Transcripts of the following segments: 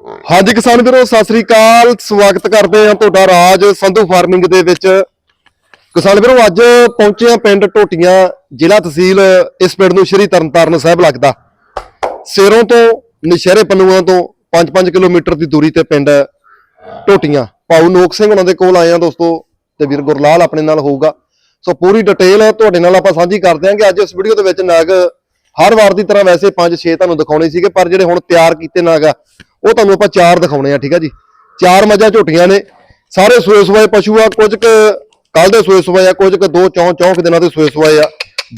ਹਾਂਜੀ ਕਿਸਾਨ ਵੀਰੋ, ਸਤਿ ਸ੍ਰੀ ਅਕਾਲ। ਸਵਾਗਤ ਕਰਦੇ ਹਾਂ ਤੁਹਾਡਾ ਰਾਜ ਸੰਧੂ ਫਾਰਮਿੰਗ ਦੇ ਵਿੱਚ। ਕਿਸਾਨ ਵੀਰੋ, ਅੱਜ ਪਹੁੰਚੇ ਹਾਂ ਪਿੰਡ ਟੋਟੀਆਂ ਜ਼ਿਲ੍ਹਾ ਤਹਿਸੀਲ, ਇਸ ਪਿੰਡ ਨੂੰ ਸ਼੍ਰੀ ਤਰਨਤਾਰਨ ਸਾਹਿਬ ਲੱਗਦਾ। ਸੇਰੋਂ ਤੋਂ ਨਸ਼ਹਿਰੇ ਪੰਨੂਆਂ ਤੋਂ 5-5 ਕਿਲੋਮੀਟਰ ਦੀ ਦੂਰੀ ਤੇ ਪਿੰਡ ਟੋਟੀਆਂ ਭਾਊ ਨੋਕ ਸਿੰਘ ਉਹਨਾਂ ਦੇ ਕੋਲ ਆਏ ਆ ਦੋਸਤੋ, ਤੇ ਵੀਰ ਗੁਰਲਾਲ ਆਪਣੇ ਨਾਲ ਹੋਊਗਾ। ਸੋ ਪੂਰੀ ਡਿਟੇਲ ਤੁਹਾਡੇ ਨਾਲ ਆਪਾਂ ਸਾਂਝੀ ਕਰ ਦਿਆਂਗੇ ਅੱਜ ਇਸ ਵੀਡੀਓ ਦੇ ਵਿੱਚ ਨਾਗ ਹਰ ਵਾਰ ਦੀ ਤਰ੍ਹਾਂ ਵੈਸੇ 5-6 ਤੁਹਾਨੂੰ ਦਿਖਾਉਣੇ ਸੀਗੇ, ਪਰ ਜਿਹੜੇ ਹੁਣ ਤਿਆਰ ਕੀਤੇ ਨਗ ਆ ਉਹ ਤੁਹਾਨੂੰ ਆਪਾਂ ਚਾਰ ਦਿਖਾਉਣੇ ਆ, ਠੀਕ ਆ ਜੀ? ਚਾਰ ਮੱਝਾਂ ਝੋਟੀਆਂ ਨੇ। ਸਾਰੇ ਸੂਏ ਸੂਏ ਪਸ਼ੂ ਆ, ਕੁਝ ਕੁ ਕੱਲ ਦੇ ਸੂਏ ਸੂਏ ਆ, ਕੁਝ ਕੁ ਦੋ ਚੌਂ ਚੌਂ ਕੁ ਦਿਨਾਂ ਦੇ ਸੂਏ ਸੂਏ ਆ।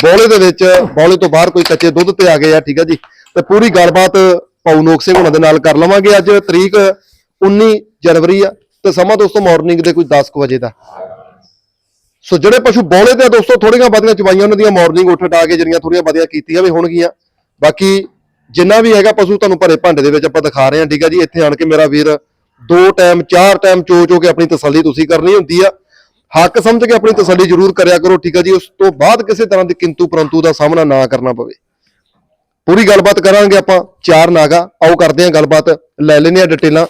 ਬੋਲੇ ਦੇ ਵਿੱਚ, ਬੋਲੇ ਤੋਂ ਬਾਹਰ ਕੋਈ ਕੱਚੇ ਦੁੱਧ ਤੇ ਆ ਗਏ ਆ, ਠੀਕ ਆ ਜੀ? ਤੇ ਪੂਰੀ ਗੱਲਬਾਤ ਭਾਊ ਨੋਕ ਸਿੰਘ ਉਹਨਾਂ ਦੇ ਨਾਲ ਕਰ ਲਵਾਂਗੇ ਅੱਜ, ਤਰੀਕ 19 ਜਨਵਰੀ ਆ। ਤੇ ਸਮਾਂ ਦੋਸਤੋ ਮਾਰਨਿੰਗ ਦੇ ਕੋਈ 10 ਕੁ ਵਜੇ ਦਾ। ਸੋ ਜਿਹੜੇ ਪਸ਼ੂ ਬੋਲੇ ਤੇ ਆ ਦੋਸਤੋ ਥੋੜੀਆਂ ਵਧੀਆਂ ਚਵਾਈਆਂ ਉਹਨਾਂ ਦੀਆਂ ਮਾਰਨਿੰਗ ਉੱਠ ਉਠਾ ਕੇ ਜਿਹੜੀਆਂ ਥੋੜੀਆਂ ਵਧੀਆਂ ਕੀਤੀਆਂ ਵੀ ਹੋਣਗੀਆਂ। ਬਾਕੀ ਜਿੰਨਾ ਵੀ ਹੈਗਾ ਪਸ਼ੂ ਤੁਹਾਨੂੰ ਭਰੇ ਭਾਂਡੇ ਦੇ ਵਿੱਚ ਆਪਾਂ ਦਿਖਾ ਰਹੇ ਹਾਂ, ਠੀਕ ਆ ਜੀ? ਇੱਥੇ ਆਣ ਕੇ ਮੇਰਾ ਵੀਰ ਦੋ ਟਾਈਮ ਚਾਰ ਟਾਈਮ ਚੋ ਚੋ ਕੇ ਆਪਣੀ ਤਸੱਲੀ ਤੁਸੀਂ ਕਰਨੀ ਹੁੰਦੀ ਆ। ਹੱਕ ਸਮਝ ਕੇ ਆਪਣੀ ਤਸੱਲੀ ਜ਼ਰੂਰ ਕਰਿਆ ਕਰੋ, ਠੀਕ ਆ ਜੀ? ਉਸ ਤੋਂ ਬਾਅਦ ਕਿਸੇ ਤਰ੍ਹਾਂ ਦੀ ਕਿੰਤੂ ਪਰੰਤੂ ਦਾ ਸਾਹਮਣਾ ਨਾ ਕਰਨਾ ਪਵੇ। ਪੂਰੀ ਗੱਲਬਾਤ ਕਰਾਂਗੇ ਆਪਾਂ, ਚਾਰ ਨਾਗਾ। ਆਓ ਕਰਦੇ ਹਾਂ ਗੱਲਬਾਤ, ਲੈ ਲੈਨੇ ਆ ਡਿਟੇਲਾਂ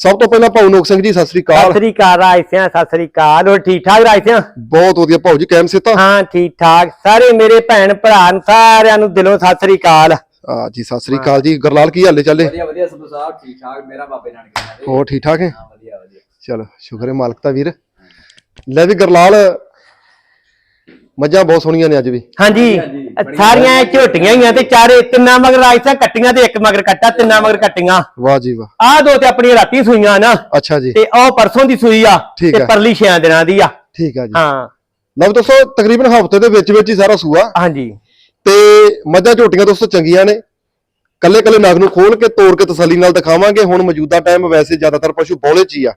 ਸਭ ਤੋਂ ਪਹਿਲਾਂ ਭਾਊ ਨੋਕ ਸਿੰਘ ਜੀ ਸਤਿ ਸ੍ਰੀ ਸਤਿ ਅਕਾਲ ਸ੍ਰੀ ਅਕਾਲ ਰਾਜ ਸਿਆਂ ਸਤਿ ਸ੍ਰੀ ਅਕਾਲ। ਹੋਰ ਠੀਕ ਠਾਕ ਰਾਜ ਸਿਆਂ? ਬਹੁਤ ਵਧੀਆ ਭਾਊ ਜੀ ਕੈਮ ਸਿੱਤਾ ਹਾਂ ਠੀਕ ਠਾਕ। ਸਾਰੇ ਮੇਰੇ ਭੈਣ ਭਰਾ ਨੂੰ ਸਾਰਿਆਂ ਨੂੰ ਦਿਲੋਂ ਸਤਿ ਸ੍ਰੀ ਅਕਾਲ। ਆ ਜੀ ਸਤਿ ਸ੍ਰੀ ਅਕਾਲ ਜੀ। ਗੁਰਲਾਲ ਕੀ ਹਾਲੇ ਚੱਲੇ? ਵਧੀਆ ਵਧੀਆ ਸੰਧੂ ਸਾਹਿਬ ਠੀਕ ਠਾਕ। ਮੇਰਾ ਬਾਬੇ ਨਾਨਕ ਦੇ ਹੋਰ ਠੀਕ ਠਾਕ ਹੈ? ਹਾਂ ਵਧੀਆ ਵਧੀਆ। ਚਲੋ ਸ਼ੁਕਰ ਹੈ ਮਾਲਕ ਦਾ ਵੀਰ। ਲੈ ਵੀ ਗੁਰਲਾਲ ਮੱਝਾਂ ਬਹੁਤ ਸੋਹਣੀਆਂ ਨੇ ਅੱਜ ਵੀ। ਹਾਂਜੀ। ਸਾਰੀਆਂ ਝੋਟੀਆਂ ਹੀ ਆ ਤੇ ਚਾਰੇ ਤਿੰਨਾਂ ਮਗਰ ਰਾਜ ਸਿਆਂ ਕੱਟੀਆਂ ਤੇ ਇੱਕ ਮਗਰ ਕੱਟਾ ਤਿੰਨਾਂ ਮਗਰ ਕੱਟੀਆਂ। ਵਾਹ ਜੀ ਵਾਹ। ਆਹ ਦੋ ਤੇ ਆਪਣੀਆਂ ਰਾਤੀ ਸੂਈਆਂ ਨਾ। ਅੱਛਾ ਜੀ। ਤੇ ਉਹ ਪਰਸੋਂ ਦੀ ਸੂਈ ਆ ਤੇ। ਪਰਲੀ ਛਿਆਂ ਦਿਨਾਂ ਦੀ ਆ। ਠੀਕ ਆ ਜੀ। ਹਾਂ। ਲਓ ਦੋਸਤੋ ਤਕਰੀਬਨ ਹਫ਼ਤੇ ਦੇ ਵਿੱਚ ਵਿੱਚ ਹੀ ਸਾਰਾ ਸੂਆ। ਹਾਂਜੀ। ਤੇ ਮੱਝਾਂ ਝੋਟੀਆਂ ਦੋਸਤੋ ਚੰਗੀਆਂ ਨੇ। ਕੱਲੇ ਕੱਲੇ ਨਗ ਨੂੰ ਖੋਲ ਕੇ ਤੋੜ ਕੇ ਤਸੱਲੀ ਨਾਲ ਦਿਖਾਵਾਂਗੇ। ਹੁਣ ਮੌਜੂਦਾ ਟਾਈਮ ਵੈਸੇ ਜ਼ਿਆਦਾਤਰ ਪਸ਼ੂ ਬੋਲੇ ਚ ਹੀ ਆ।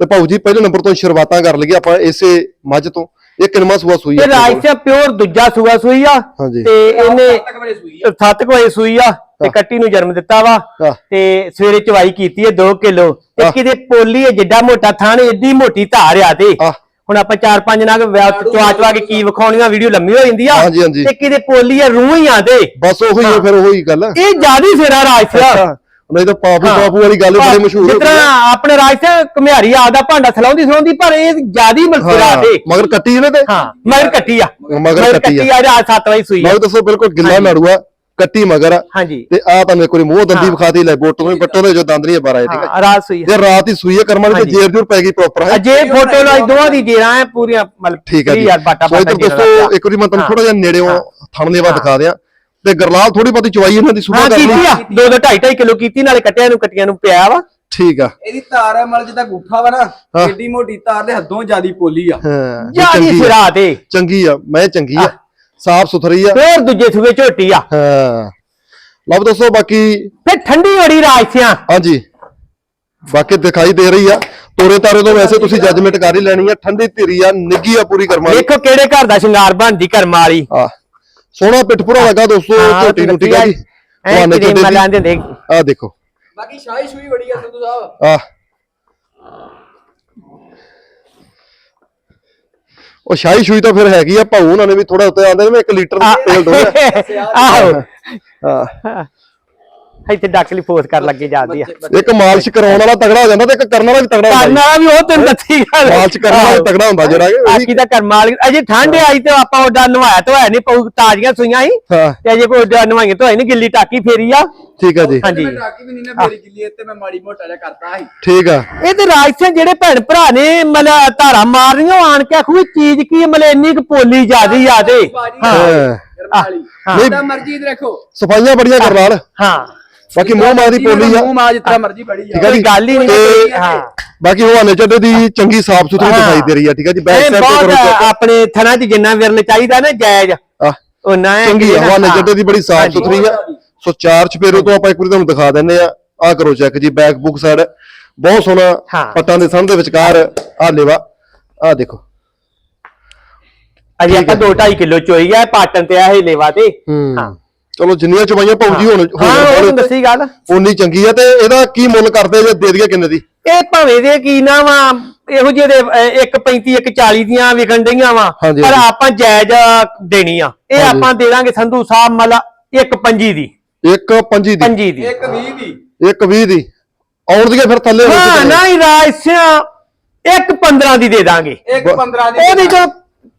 ਤੇ ਭਾਊ ਜੀ ਪਹਿਲੇ ਨੰਬਰ ਤੋਂ ਸ਼ੁਰੂਆਤਾਂ ਕਰ ਲਈਏ ਆਪਾਂ ਇਸੇ ਮੱਝ ਤੋਂ। ਇਹ ਕਿੰਨਵਾਂ ਸੂਆ ਸੂਈ ਤੇ ਆ ਰਾਜ ਸਿਆਂ ਪਿਓਰ ਦੂਜਾ ਸੂਆ ਸੂਈ ਆ ਹਾਂਜੀ। ਤੇ ਇਹਨੇ ਤੱਕ ਵਜੇ ਸੂਈ ਆ। 7 ਵਜੇ ਸੂਈ ਆ ਤੇ ਕੱਟੀ ਨੂੰ ਜਨਮ ਦਿੱਤਾ ਵਾ ਹਾਂ। ਤੇ ਸਵੇਰੇ ਚਵਾਈ ਕੀਤੀ ਹੈ 2 ਕਿਲੋ। ਤੇ ਹਾਂ। ਕਿਤੇ ਪੋਲੀ ਹੈ ਜਿੱਡਾ ਮੋਟਾ ਥਾਣ ਏਡੀ ਮੋਟੀ ਧਾਰ ਆ ਤੇ। ਹਾਂ। ਹੁਣ ਆਪਾਂ ਚਾਰ ਪੰਜ ਨਗ ਚਵਾ ਚਵਾ ਕੇ ਕੀ ਵਿਖਾਉਣੀਆਂ ਵੀਡੀਓ ਲੰਮੀ ਹੋ ਜਾਂਦੀ ਆ। ਹਾਂਜੀ, ਹਾਂਜੀ। ਤੇ ਕਿਤੇ ਪੋਲੀ ਆ ਰੂਹ ਹੀ ਆ ਤੇ। ਬਸ ਉਹੀ ਹੈ ਫਿਰ ਉਹੀ ਗੱਲ ਇਹ ਜਿਆਦੀ ਸਿਰਾ ਰਾਜਸਿਆ ਅੱਛਾ। ਨਹੀਂ ਤਾਂ ਪਾਪੂ ਪਾਪੂ ਵਾਲੀ ਗੱਲ ਬੜੀ ਮਸ਼ਹੂਰ ਜਿਸ ਹੋ। ਤਰ੍ਹਾਂ ਆਪਣੇ ਰਾਜਸਿਆ ਘੁਮਿਆਰੀ ਆਦਾ ਭਾਂਡਾ ਸਲਾਉਂਦੀ ਸਲਾਉਂਦੀ ਪਰ ਇਹ ਜਿਆਦੀ ਮਲਸਿਰਾ ਹਾਂ, ਤੇ ਮਗਰ ਕੱਟੀ ਇਹਨੇ ਤੇ? ਹਾਂ ਮਗਰ ਕੱਟੀ ਆ। ਮਗਰ ਕੱਟੀ ਆ। ਰਾਤ 7 ਵਜੇ ਸੂਈ ਆ। ਲਓ ਦੱਸੋ ਬਿਲਕੁਲ ਗਿੱਲਾ ਨਾੜੂਆ ਕੱਟੀ ਮਗਰ ਤੇ ਆ ਤੁਹਾਨੂੰ ਇੱਕ ਵਾਰੀ ਮੂੰਹ ਦੰਦੀ ਹਾਂ। ਵਿਖਾਤੀ ਲੈ ਬੋਟੋ ਨੂੰ ਬੱਟੋ ਦੇ ਜੋ ਦੰਦ ਨਹੀਂ ਬਾਰਾ ਠੀਕ ਹੈ ਹਾਂ ਰਾਤ ਸੂਈ ਜੇ ਰਾਤ ਹੀ ਸੂਈ ਹੈ ਕਰਮਾਂ ਦੀ ਹਾਂਜੀ। ਜੇਰ ਪੈ ਗਈ ਪ੍ਰੋਪਰ ਹੈ। ਅਜੇ ਫੋਟੋ ਲਾਈ ਦੋਵਾਂ ਦੀ ਜੇਰਾਂ ਐ ਪੂਰੀਆਂ ਮਤਲਬ ਠੀਕ ਹੈ ਜੀ। ਯਾਰ ਬਾਟਾ ਦੋਸਤੋ ਇੱਕ ਵਾਰੀ ਮੈਂ ਤੁਹਾਨੂੰ ਥੋੜਾ ਜਿਹਾ ਨੇੜਿਓਂ ਥਣ ਦੇਵਾ ਦਿਖਾ ਦਿਆਂ। ਤੇ ਗਰਲਾਲ ਥੋੜੀ ਬਹੁਤੀ ਚਵਾਈ ਇਹਨਾਂ ਦੀ ਸੁਭਾ ਹਾਂ ਕਰ ਕੀਤੀ ਲਈ ਆ। ਦੋ ਦੋ ਢਾਈ ਢਾਈ ਕਿਲੋ ਕੀਤੀ ਨਾਲੇ ਕੱਟਿਆਂ ਨੂੰ ਕੱਟੀਆਂ ਨੂੰ ਪਿਆ ਵਾ। ਠੀਕ ਆ। ਇਹਦੀ ਤਾਰ ਹੈ ਮਲ ਜਿੱਦਾਂ ਗੁੱਠਾ ਵਾ ਨਾ ਹਾਂ। ਏਡੀ ਮੋਟੀ ਤਾਰ ਦੇ ਹੱਦੋਂ ਜਿਆਦੀ ਪੋਲੀ ਆ। ਹਾਂ ਇਹ ਜਿਆਦੀ ਚੰਗੀ ਆ, ਸਿਰਾ ਤੇ ਚੰਗੀ ਆ ਮੈਂ ਚੰਗੀ ਆ। ਸਾਫ਼ ਸੁਥਰੀ ਆ। ਫੇਰ ਦੂਜੇ ਸੂਏ ਝੋਟੀ ਆ। ਹਾਂ। ਲਓ ਦੋਸਤੋ ਬਾਕੀ ਫੇਰ ਠੰਡੀ ਬੜੀ ਰਾਜਸਿਆਂ ਹਾਂਜੀ। ਬਾਕੀ ਦਿਖਾਈ ਦੇ ਰਹੀ ਆ। ਤੋਰੇ ਤਾਰੇ ਤੋਂ ਵੈਸੇ ਤੁਸੀਂ ਜੱਜਮੈਂਟ ਕਰ ਹੀ ਲੈਣੀ ਆ। ਠੰਡੀ ਧੀਰੀ ਆ ਨਿੱਗੀ ਆ ਪੂਰੀ ਕਰਮਾਂ ਦੀ ਵੇਖੋ ਕਿਹੜੇ ਘਰ ਦਾ ਸ਼ਿੰਗਾਰ ਬਣਦੀ ਕਰਮ ਵਾਲੀ। ਆ ਸੋਹਣਾ ਪਿੱਠਪੁਰਾ ਲੱਗਾ ਦੋਸਤੋ ਝੋਟੀ ਨੂੰ ਠੀਕ ਆ ਜੀ। ਮਲਾਂ ਦੇ ਦੇਖ ਆ ਦੇਖੋ। ਬਾਕੀ ਸ਼ਾਹੀ ਸੂਈ ਬੜੀ ਆ ਸੰਧੂ ਸਾਹਿਬ। ਆ ਉਹ ਸ਼ਾਹੀ ਸ਼ੂਈ ਤਾਂ ਫਿਰ ਹੈਗੀ ਆ ਭਾਊ ਉਹਨਾਂ ਨੇ ਵੀ ਥੋੜਾ ਉੱਤੇ ਆਂਦੇ ਨੇ 1 ਲੀਟਰ ਤੇਲ ਡੋਲਿਆ ਆਹੋ। ਹਾਂ। ਇੱਥੇ ਡੱਕ ਲਈ ਫੋਰਸ ਕਰ ਲੱਗੇ ਜਾਂਦੀ ਆ। ਇੱਕ ਮਾਲਿਸ਼ ਕਰਾਉਣ ਵਾਲਾ ਤਗੜਾ ਹੋ ਜਾਂਦਾ ਤੇ ਇੱਕ ਕਰਨ ਵਾਲਾ ਵੀ ਤਗੜਾ ਕਰਨ ਹੁੰਦਾ ਵਾਲਾ ਵੀ ਉਹ ਤੈਨੂੰ ਦੱਸੀ ਗੱਲ। ਮਾਲਿਸ਼ ਕਰਨ ਵਾਲਾ ਤਗੜਾ ਹੁੰਦਾ ਜਿਹੜਾ। ਕਿ ਉਹੀ- ਆਖੀ ਦਾ ਕਰਮ ਵਾਲੀ ਅਜੇ ਠੰਡ ਆਈ ਤੇ ਆਪਾਂ ਉਹਦਾ ਨਵਾਇਆ ਧੋਇਆ ਨਹੀਂ ਪਊ ਤਾਜ਼ੀਆਂ ਸੂਈਆਂ ਹੀ ਹਾਂ। ਤੇ ਅਜੇ ਕੋਈ ਉਹਦਾ ਨਵਾਈਆਂ ਧੋਇਆ ਨਹੀਂ ਗਿੱਲੀ ਟਾਕੀ ਫੇਰੀ ਆ। ਠੀਕ ਆ ਜੀ। ਹਾਂਜੀ। ਮੈਂ ਟਾਕੀ ਵੀ ਨਹੀਂ ਨਾ ਮੇਰੀ ਗਿੱਲੀ ਤੇ ਮੈਂ ਮਾੜੀ ਮੋਟਾ ਜਿਹਾ ਕਰਤਾ ਸੀ। ਠੀਕ ਆ। ਇਹ ਤੇ ਰਾਜਸਿਆਂ ਜਿਹੜੇ ਭੈਣ ਭਰਾ ਨੇ ਮਤਲਬ ਧਾਰਾ ਮਾਰਨੀਆਂ ਉਹ ਆਣ ਕੇ ਆਖੂ ਚੀਜ਼ ਕੀ ਹੈ ਮਤਲਬ ਇੰਨੀ ਕੁ ਪੋਲੀ ਜਿਆਦੀ ਆ ਤੇ। ਹਾਂ। ਹਾਂ। ਮਰਜ਼ੀ ਦੇਖੋ ਸਫਾਈਆਂ ਬੜੀਆਂ ਕਰ ਨਾਲ ਹਾਂ। ਬਾਕੀ ਮੂੰਹ ਮਾਂ ਦੀ ਪੋਲੀ ਆ। ਮੂੰਹ ਮਾਂ ਜਿੱਦਾਂ ਮਰਜ਼ੀ ਬੜੀ ਆ ਠੀਕ ਆ ਜੀ। ਕੋਈ ਗੱਲ ਹੀ ਨਹੀਂ ਹਾਂ। ਬਾਕੀ ਹਵਾਨੇ ਚੱਡੇ ਦੀ ਚੰਗੀ ਸਾਫ਼ ਸੁਥਰੀ। ਦਿਖਾਈ ਦੇ ਰਹੀ ਆ ਠੀਕ ਆ ਜੀ। ਬੈਕ ਸਾਈਡ ਤੇ ਕਰੋ। ਆਪਣੇ ਥਣਾ 'ਚ ਜਿੰਨਾ ਵਿਰਲ ਚਾਹੀਦਾ ਨਾ ਜਾਇਜ਼। ਆ ਉਹਨਾਂ ਹੈ ਚੰਗੀ ਕਿ ਆ ਨਾ- ਹਵਾਨੇ ਹਾਂ। ਚੱਡੇ ਦੀ ਬੜੀ ਸਾਫ਼। ਸੁਥਰੀ ਆ। ਸੋ ਚਾਰ ਚਪੇਰੋ ਤੋਂ ਆਪਾਂ ਇੱਕ ਵਾਰੀ ਤੁਹਾਨੂੰ ਦਿਖਾ ਦਿੰਨੇ ਆ। ਆ ਕਰੋ ਚੈੱਕ ਜੀ ਬੈਕ ਬੁੱਕ ਸਾਈਡ ਬਹੁਤ ਸੋਹਣਾ। ਪੱਟਾਂ ਦੇ ਸੰਦ ਦੇ ਵਿਚਕਾਰ ਆ ਲੇਵਾ। ਆ ਦੇਖੋ। ਅਜੇ ਆਪਾਂ 2.5 ਕਿਲੋ ਚੋਈ ਆ ਪਾਟਨ ਤੇ ਆ ਇਹ ਲੇਵਾ ਤੇ। ਹਾਂ। ਚਲੋ ਜਿੰਨੀਆਂ ਚਵਾਈਆਂ ਭਾਊ ਜੀ ਹੁਣ ਹਾਂ ਉਹ ਹੁਣ ਤੁਹਾਨੂੰ ਦੱਸੀ ਗੱਲ। ਉਨੀ ਚੰਗੀ ਆ ਤੇ ਇਹਦਾ ਕੀ ਮੁੱਲ ਕਰਦੇ ਜੇ ਦੇ ਦਈਏ ਕਿੰਨੇ ਦੀ? ਇਹ ਭਾਵੇਂ ਦੇ ਕੀ ਨਾ ਵਾ ਇਹੋ ਜਿਹੇ ਦੇ 1.35 1.40 ਦੀਆਂ ਵਿਕਣ ਡਈਆਂ ਵਾ ਪਰ। ਆਪਾਂ ਜਾਇਜ਼ ਦੇਣੀ ਆ। ਇਹ। ਆਪਾਂ ਦੇ ਦਾਂਗੇ ਸੰਧੂ ਸਾਹਿਬ ਮਤਲਬ 1.25 ਦੀ। ਇੱਕ ਪੰਜੀ ਦੀ। 25 ਦੀ। ਇੱਕ 20 ਦੀ। ਇੱਕ 20 ਦੀ। ਆਉਣ ਦੀਆਂ ਫਿਰ ਥੱਲੇ। ਹਾਂ। ਨਹੀਂ ਰਾਜਸਿਆ ਇੱਕ 15 ਦੀ ਦੇ ਦਾਂਗੇ। ਇੱਕ 15 ਦੀ ਉਹਦੀ ਜੋ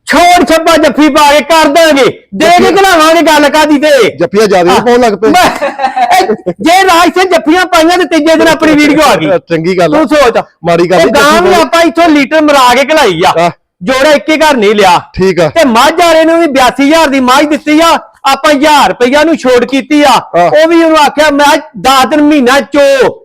ਛੋੜ ਛੱਪਾ ਜੱਫੀ ਪਾ ਕੇ ਕਰ ਦਾਂਗੇ ਦੇ ਕੇ ਘਲਾਵਾਂਗੇ ਗੱਲ ਕਾਦੀ ਤੇ ਜੱਫੀਆਂ ਜ਼ਿਆਦਾ ਪਾਉਣ ਲੱਗ ਪਏ ਮੈਂ- ਜੇ ਰਾਜਸਿਆ ਜੱਫੀਆਂ ਪਾਈਆਂ ਤੇ ਤੀਜੇ ਦਿਨ ਆਪਣੀ ਵੀਡੀਓ ਆ ਗਈ ਚੰਗੀ ਗੱਲ ਆ। ਤੂੰ ਸੋਚ ਮਾੜੀ ਗੱਲ ਉਹ ਨਹੀਂ, ਗਾਂ ਜੱਫੀ ਵੀ ਪਾਈ। ਆਪਾਂ ਇੱਥੋਂ ਲੀਟਰ ਮਰਾ ਕੇ ਘਲਾਈ ਆ ਆਹ। ਜੋੜਾ ਇੱਕੇ ਘਰ ਨਹੀਂ ਲਿਆ ਠੀਕ ਆ ਤੇ ਮੱਝ ਵਾਲੇ ਨੂੰ ਵੀ 82000 ਦੀ ਮੱਝ ਦਿੱਤੀ ਆ ਆਪਾਂ 1000 ਰੁਪਇਆ ਨੂੰ ਛੋੜ ਕੀਤੀ ਆ ਆਹ। ਉਹ ਵੀ ਉਹਨੂੰ ਆਖਿਆ ਮੈਂ 10 ਦਿਨ ਮਹੀਨਾ ਚੋ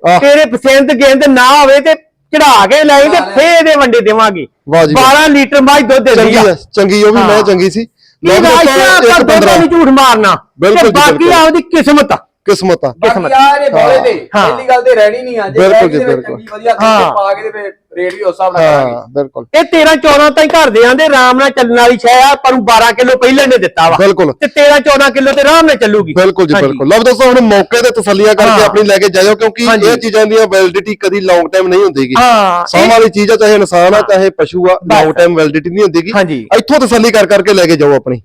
ਆਹ। ਤੇਰੇ ਪਸੰਦ ਗੇਂਦ ਨਾ ਹੋਵੇ ਤੇ ਚੜਾ ਕੇ ਲੈ ਤੇ ਫੇਰ ਇਹਦੇ ਵੰਡੇ ਦੇਵਾਂਗੇ। ਵਾਹ ਜੀ ਵਾਹ। 12 ਲੀਟਰ ਮੱਝ ਦੁੱਧ ਦਿੰਦੀ ਚੰਗੀ ਆ ਚੰਗੀ ਉਹ ਵੀ ਮੈਂ। ਚੰਗੀ ਸੀ। ਕੀ ਲਓ ਦੋਸਤੋ, ਰਾਜਿਆ ਇੱਕ ਆਪਾਂ ਦੋਨਾਂ 15 ਨੂੰ ਝੂਠ ਮਾਰਨਾ। ਬਿਲਕੁਲ ਤੇ ਬਾਕੀ। ਆਪਦੀ ਕਿਸਮਤ ਆ। ਕਿਸਮਤ ਆ। ਬਾਕੀ ਆ ਇਹ ਬੋਲੇ ਤੇ ਹਾਂ। ਪਹਿਲੀ ਗੱਲ ਤੇ ਰਹਿਣੀ ਨਹੀਂ ਆ ਜੇ ਬਿਲਕੁਲ ਜੀ, ਤੇ ਬਿਲਕੁਲ। ਚੰਗੀ ਵਧੀਆ ਹਾਂ। ਪਾ ਕੇ ਤੇ ਰੇਟ ਵੀ ਉਸ ਹਿਸਾਬ ਨਾਲ ਕਰਾਂਗੇ ਹਾਂ ਬਿਲਕੁਲ ਇਹ 13 14 ਤਾਈਂ ਘਰ ਦੇ ਆਂਦੇ ਆਰਾਮ ਨਾਲ ਚੱਲਣ ਵਾਲੀ ਸ਼ੈ ਆ ਪਰ ਨੂੰ 12 ਕਿਲੋ ਪਹਿਲਾਂ ਨੇ ਦਿੱਤਾ ਵਾ ਬਿਲਕੁਲ। ਤੇ 13 14 ਕਿਲੋ ਤੇ ਆਰਾਮ ਨਾਲ ਚੱਲੂਗੀ ਬਿਲਕੁਲ ਜੀ ਹਾਂਜੀ। ਬਿਲਕੁਲ ਲਓ ਦੋਸਤੋ ਹੁਣ ਮੌਕੇ ਤੇ ਤਸੱਲੀਆਂ ਕਰਕੇ ਹਾਂ। ਆਪਣੀ ਲੈ ਕੇ ਜਾਇਓ ਕਿਉਂਕਿ ਹਾਂਜੀ। ਇਹ ਚੀਜ਼ਾਂ ਦੀਆਂ ਵੈਲਿਡਿਟੀ ਕਦੀ ਲੌਂਗ ਟਾਈਮ ਨਹੀਂ ਹੁੰਦੀਗੀ ਹਾਂ, ਇਹ- ਵਾਲੀ ਚੀਜ਼ ਆ ਚਾਹੇ ਇਨਸਾਨ ਆ ਚਾਹੇ ਪਸ਼ੂ ਆ ਬਸ। ਲੌਂਗ ਟਾਈਮ ਵੈਲਿਡਿਟੀ ਨਹੀਂ ਹੁੰਦੀਗੀ ਹਾਂਜੀ। ਇੱਥੋਂ ਤਸੱਲੀ ਕਰ ਕਰਕੇ ਲੈ ਕੇ ਜਾਓ ਆਪਣੀ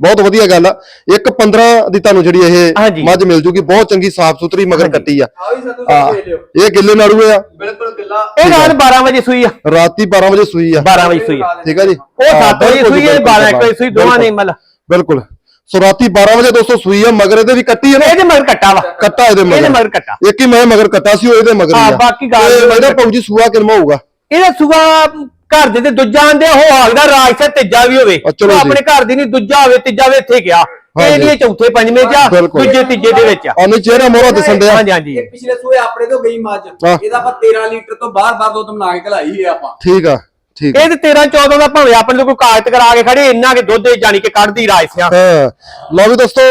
ਬਹੁਤ ਵਧੀਆ ਗੱਲ ਆ। ਇੱਕ 15 ਦੀ ਤੁਹਾਨੂੰ ਜਿਹੜੀ ਇਹ ਹਾਂਜੀ। ਮੱਝ ਮਿਲ ਜੂਗੀ ਬਹੁਤ ਚੰਗੀ ਸਾਫ਼ ਸੁਥਰੀ ਮਗਰ। ਕੱਟੀ ਆ। ਆ ਵੀ ਸੰਧੂ ਹਾਂ। ਸਾਹਿਬ ਦੇ ਲਿਓ। ਇਹ ਗਿੱਲੇ ਨਾੜੂਏ ਆ। ਬਿਲਕੁਲ ਗਿੱਲਾ। ਇਹ ਰਾਤ 12 ਵਜੇ ਸੂਈ ਆ। ਰਾਤੀ 12 ਵਜੇ ਸੂਈ ਆ। 12 ਵਜੇ ਸੂਈ ਆ। ਠੀਕ ਆ ਜੀ। ਉਹ 7 ਵਜੇ ਬਿਲਕੁਲ ਸੂਈ ਜੀ, ਹੈ 12 ਬਿਲਕੁਲ ਵਜੇ ਸੂਈ ਦੋਵਾਂ ਨੇ ਮਤਲਬ ਬਿਲਕੁਲ। ਸੋ ਰਾਤੀ 12 ਵਜੇ ਦੋਸਤੋ ਸੂਈ ਆ ਮਗਰ ਇਹਦੇ ਵੀ ਕੱਟੀ ਹੈ ਨਾ। ਇਹਦੇ ਮਗਰ ਕੱਟਾ ਵਾ। ਕੱਟਾ ਇਹਦੇ ਮਗਰ। ਇਹਦੇ ਮਗਰ ਕੱਟਾ। ਇੱਕ ਹੀ ਮੈਂ ਮਗਰ ਕੱਟਾ ਸੀ ਉਹ ਇਹਦੇ ਮਗਰ ਹੀ ਹਾਂ, ਆ ਬਾਕੀ ਗੱਲ ਤੇ ਮਗਰ ਇਹਦਾ। ਪੌਜੀ ਸੂਆ ਕਿਨਮਾ ਹੋਊਗਾ? ਇਹਦਾ ਸੁਗਾ ਘਰ ਦੇ ਤੇ ਦੂਜਾ ਆਂਦੇ ਹੋ ਹਾਲਦਾ ਰਾਜ ਸੇ ਤੀਜਾ ਵੀ ਹੋਵੇ ਚਲੋ ਜੀ। ਆਪਣੇ ਘਰ ਦੀ ਨਹੀਂ ਦੂਜਾ ਹੋਵੇ ਤੀਜਾ ਵੀ ਇੱਥੇ ਗਿਆ ਹਾਂਜੀ। ਇਹ ਨਹੀਂ ਚੌਥੇ ਪੰਜਵੇਂ ਚ ਆ, ਬਿਲਕੁਲ। ਦੂਜੇ ਤੀਜੇ ਦੇ ਵਿੱਚ ਆ ਉਹਨੇ ਚਿਹਰਾ ਮੋਹਰਾ ਦਿਸਣ ਡਿਆ ਹਾਂਜੀ ਹਾਂਜੀ ਇਹ ਪਿਛਲੇ ਸੂਏ ਆਪਣੇ ਤੋਂ ਗਈ ਮੱਝ। ਇਹਦਾ ਆਪਾਂ 13 ਲੀਟਰ ਤੋਂ ਬਾਹਰ ਬਾਹਰ ਦੁੱਧ ਬਣਾ ਕੇ ਘਲਾਈ ਹੈ ਆਪਾਂ ਠੀਕ ਆ ਠੀਕ ਆ। ਇਹ ਤੇ 13 14 ਦਾ ਭਾਵੇਂ ਆਪਣੇ ਤੋਂ ਕੋਈ ਕਾਗਜ਼ ਕਰਾ ਕੇ ਖੜੇ ਇੰਨਾ ਕਿ ਦੁੱਧ ਜਾਣੀ ਕਿ ਕੱਢਦੀ ਰਾਜ ਸਿਆ ਹਾਂ ਲਓ ਵੀ ਦੋਸਤੋ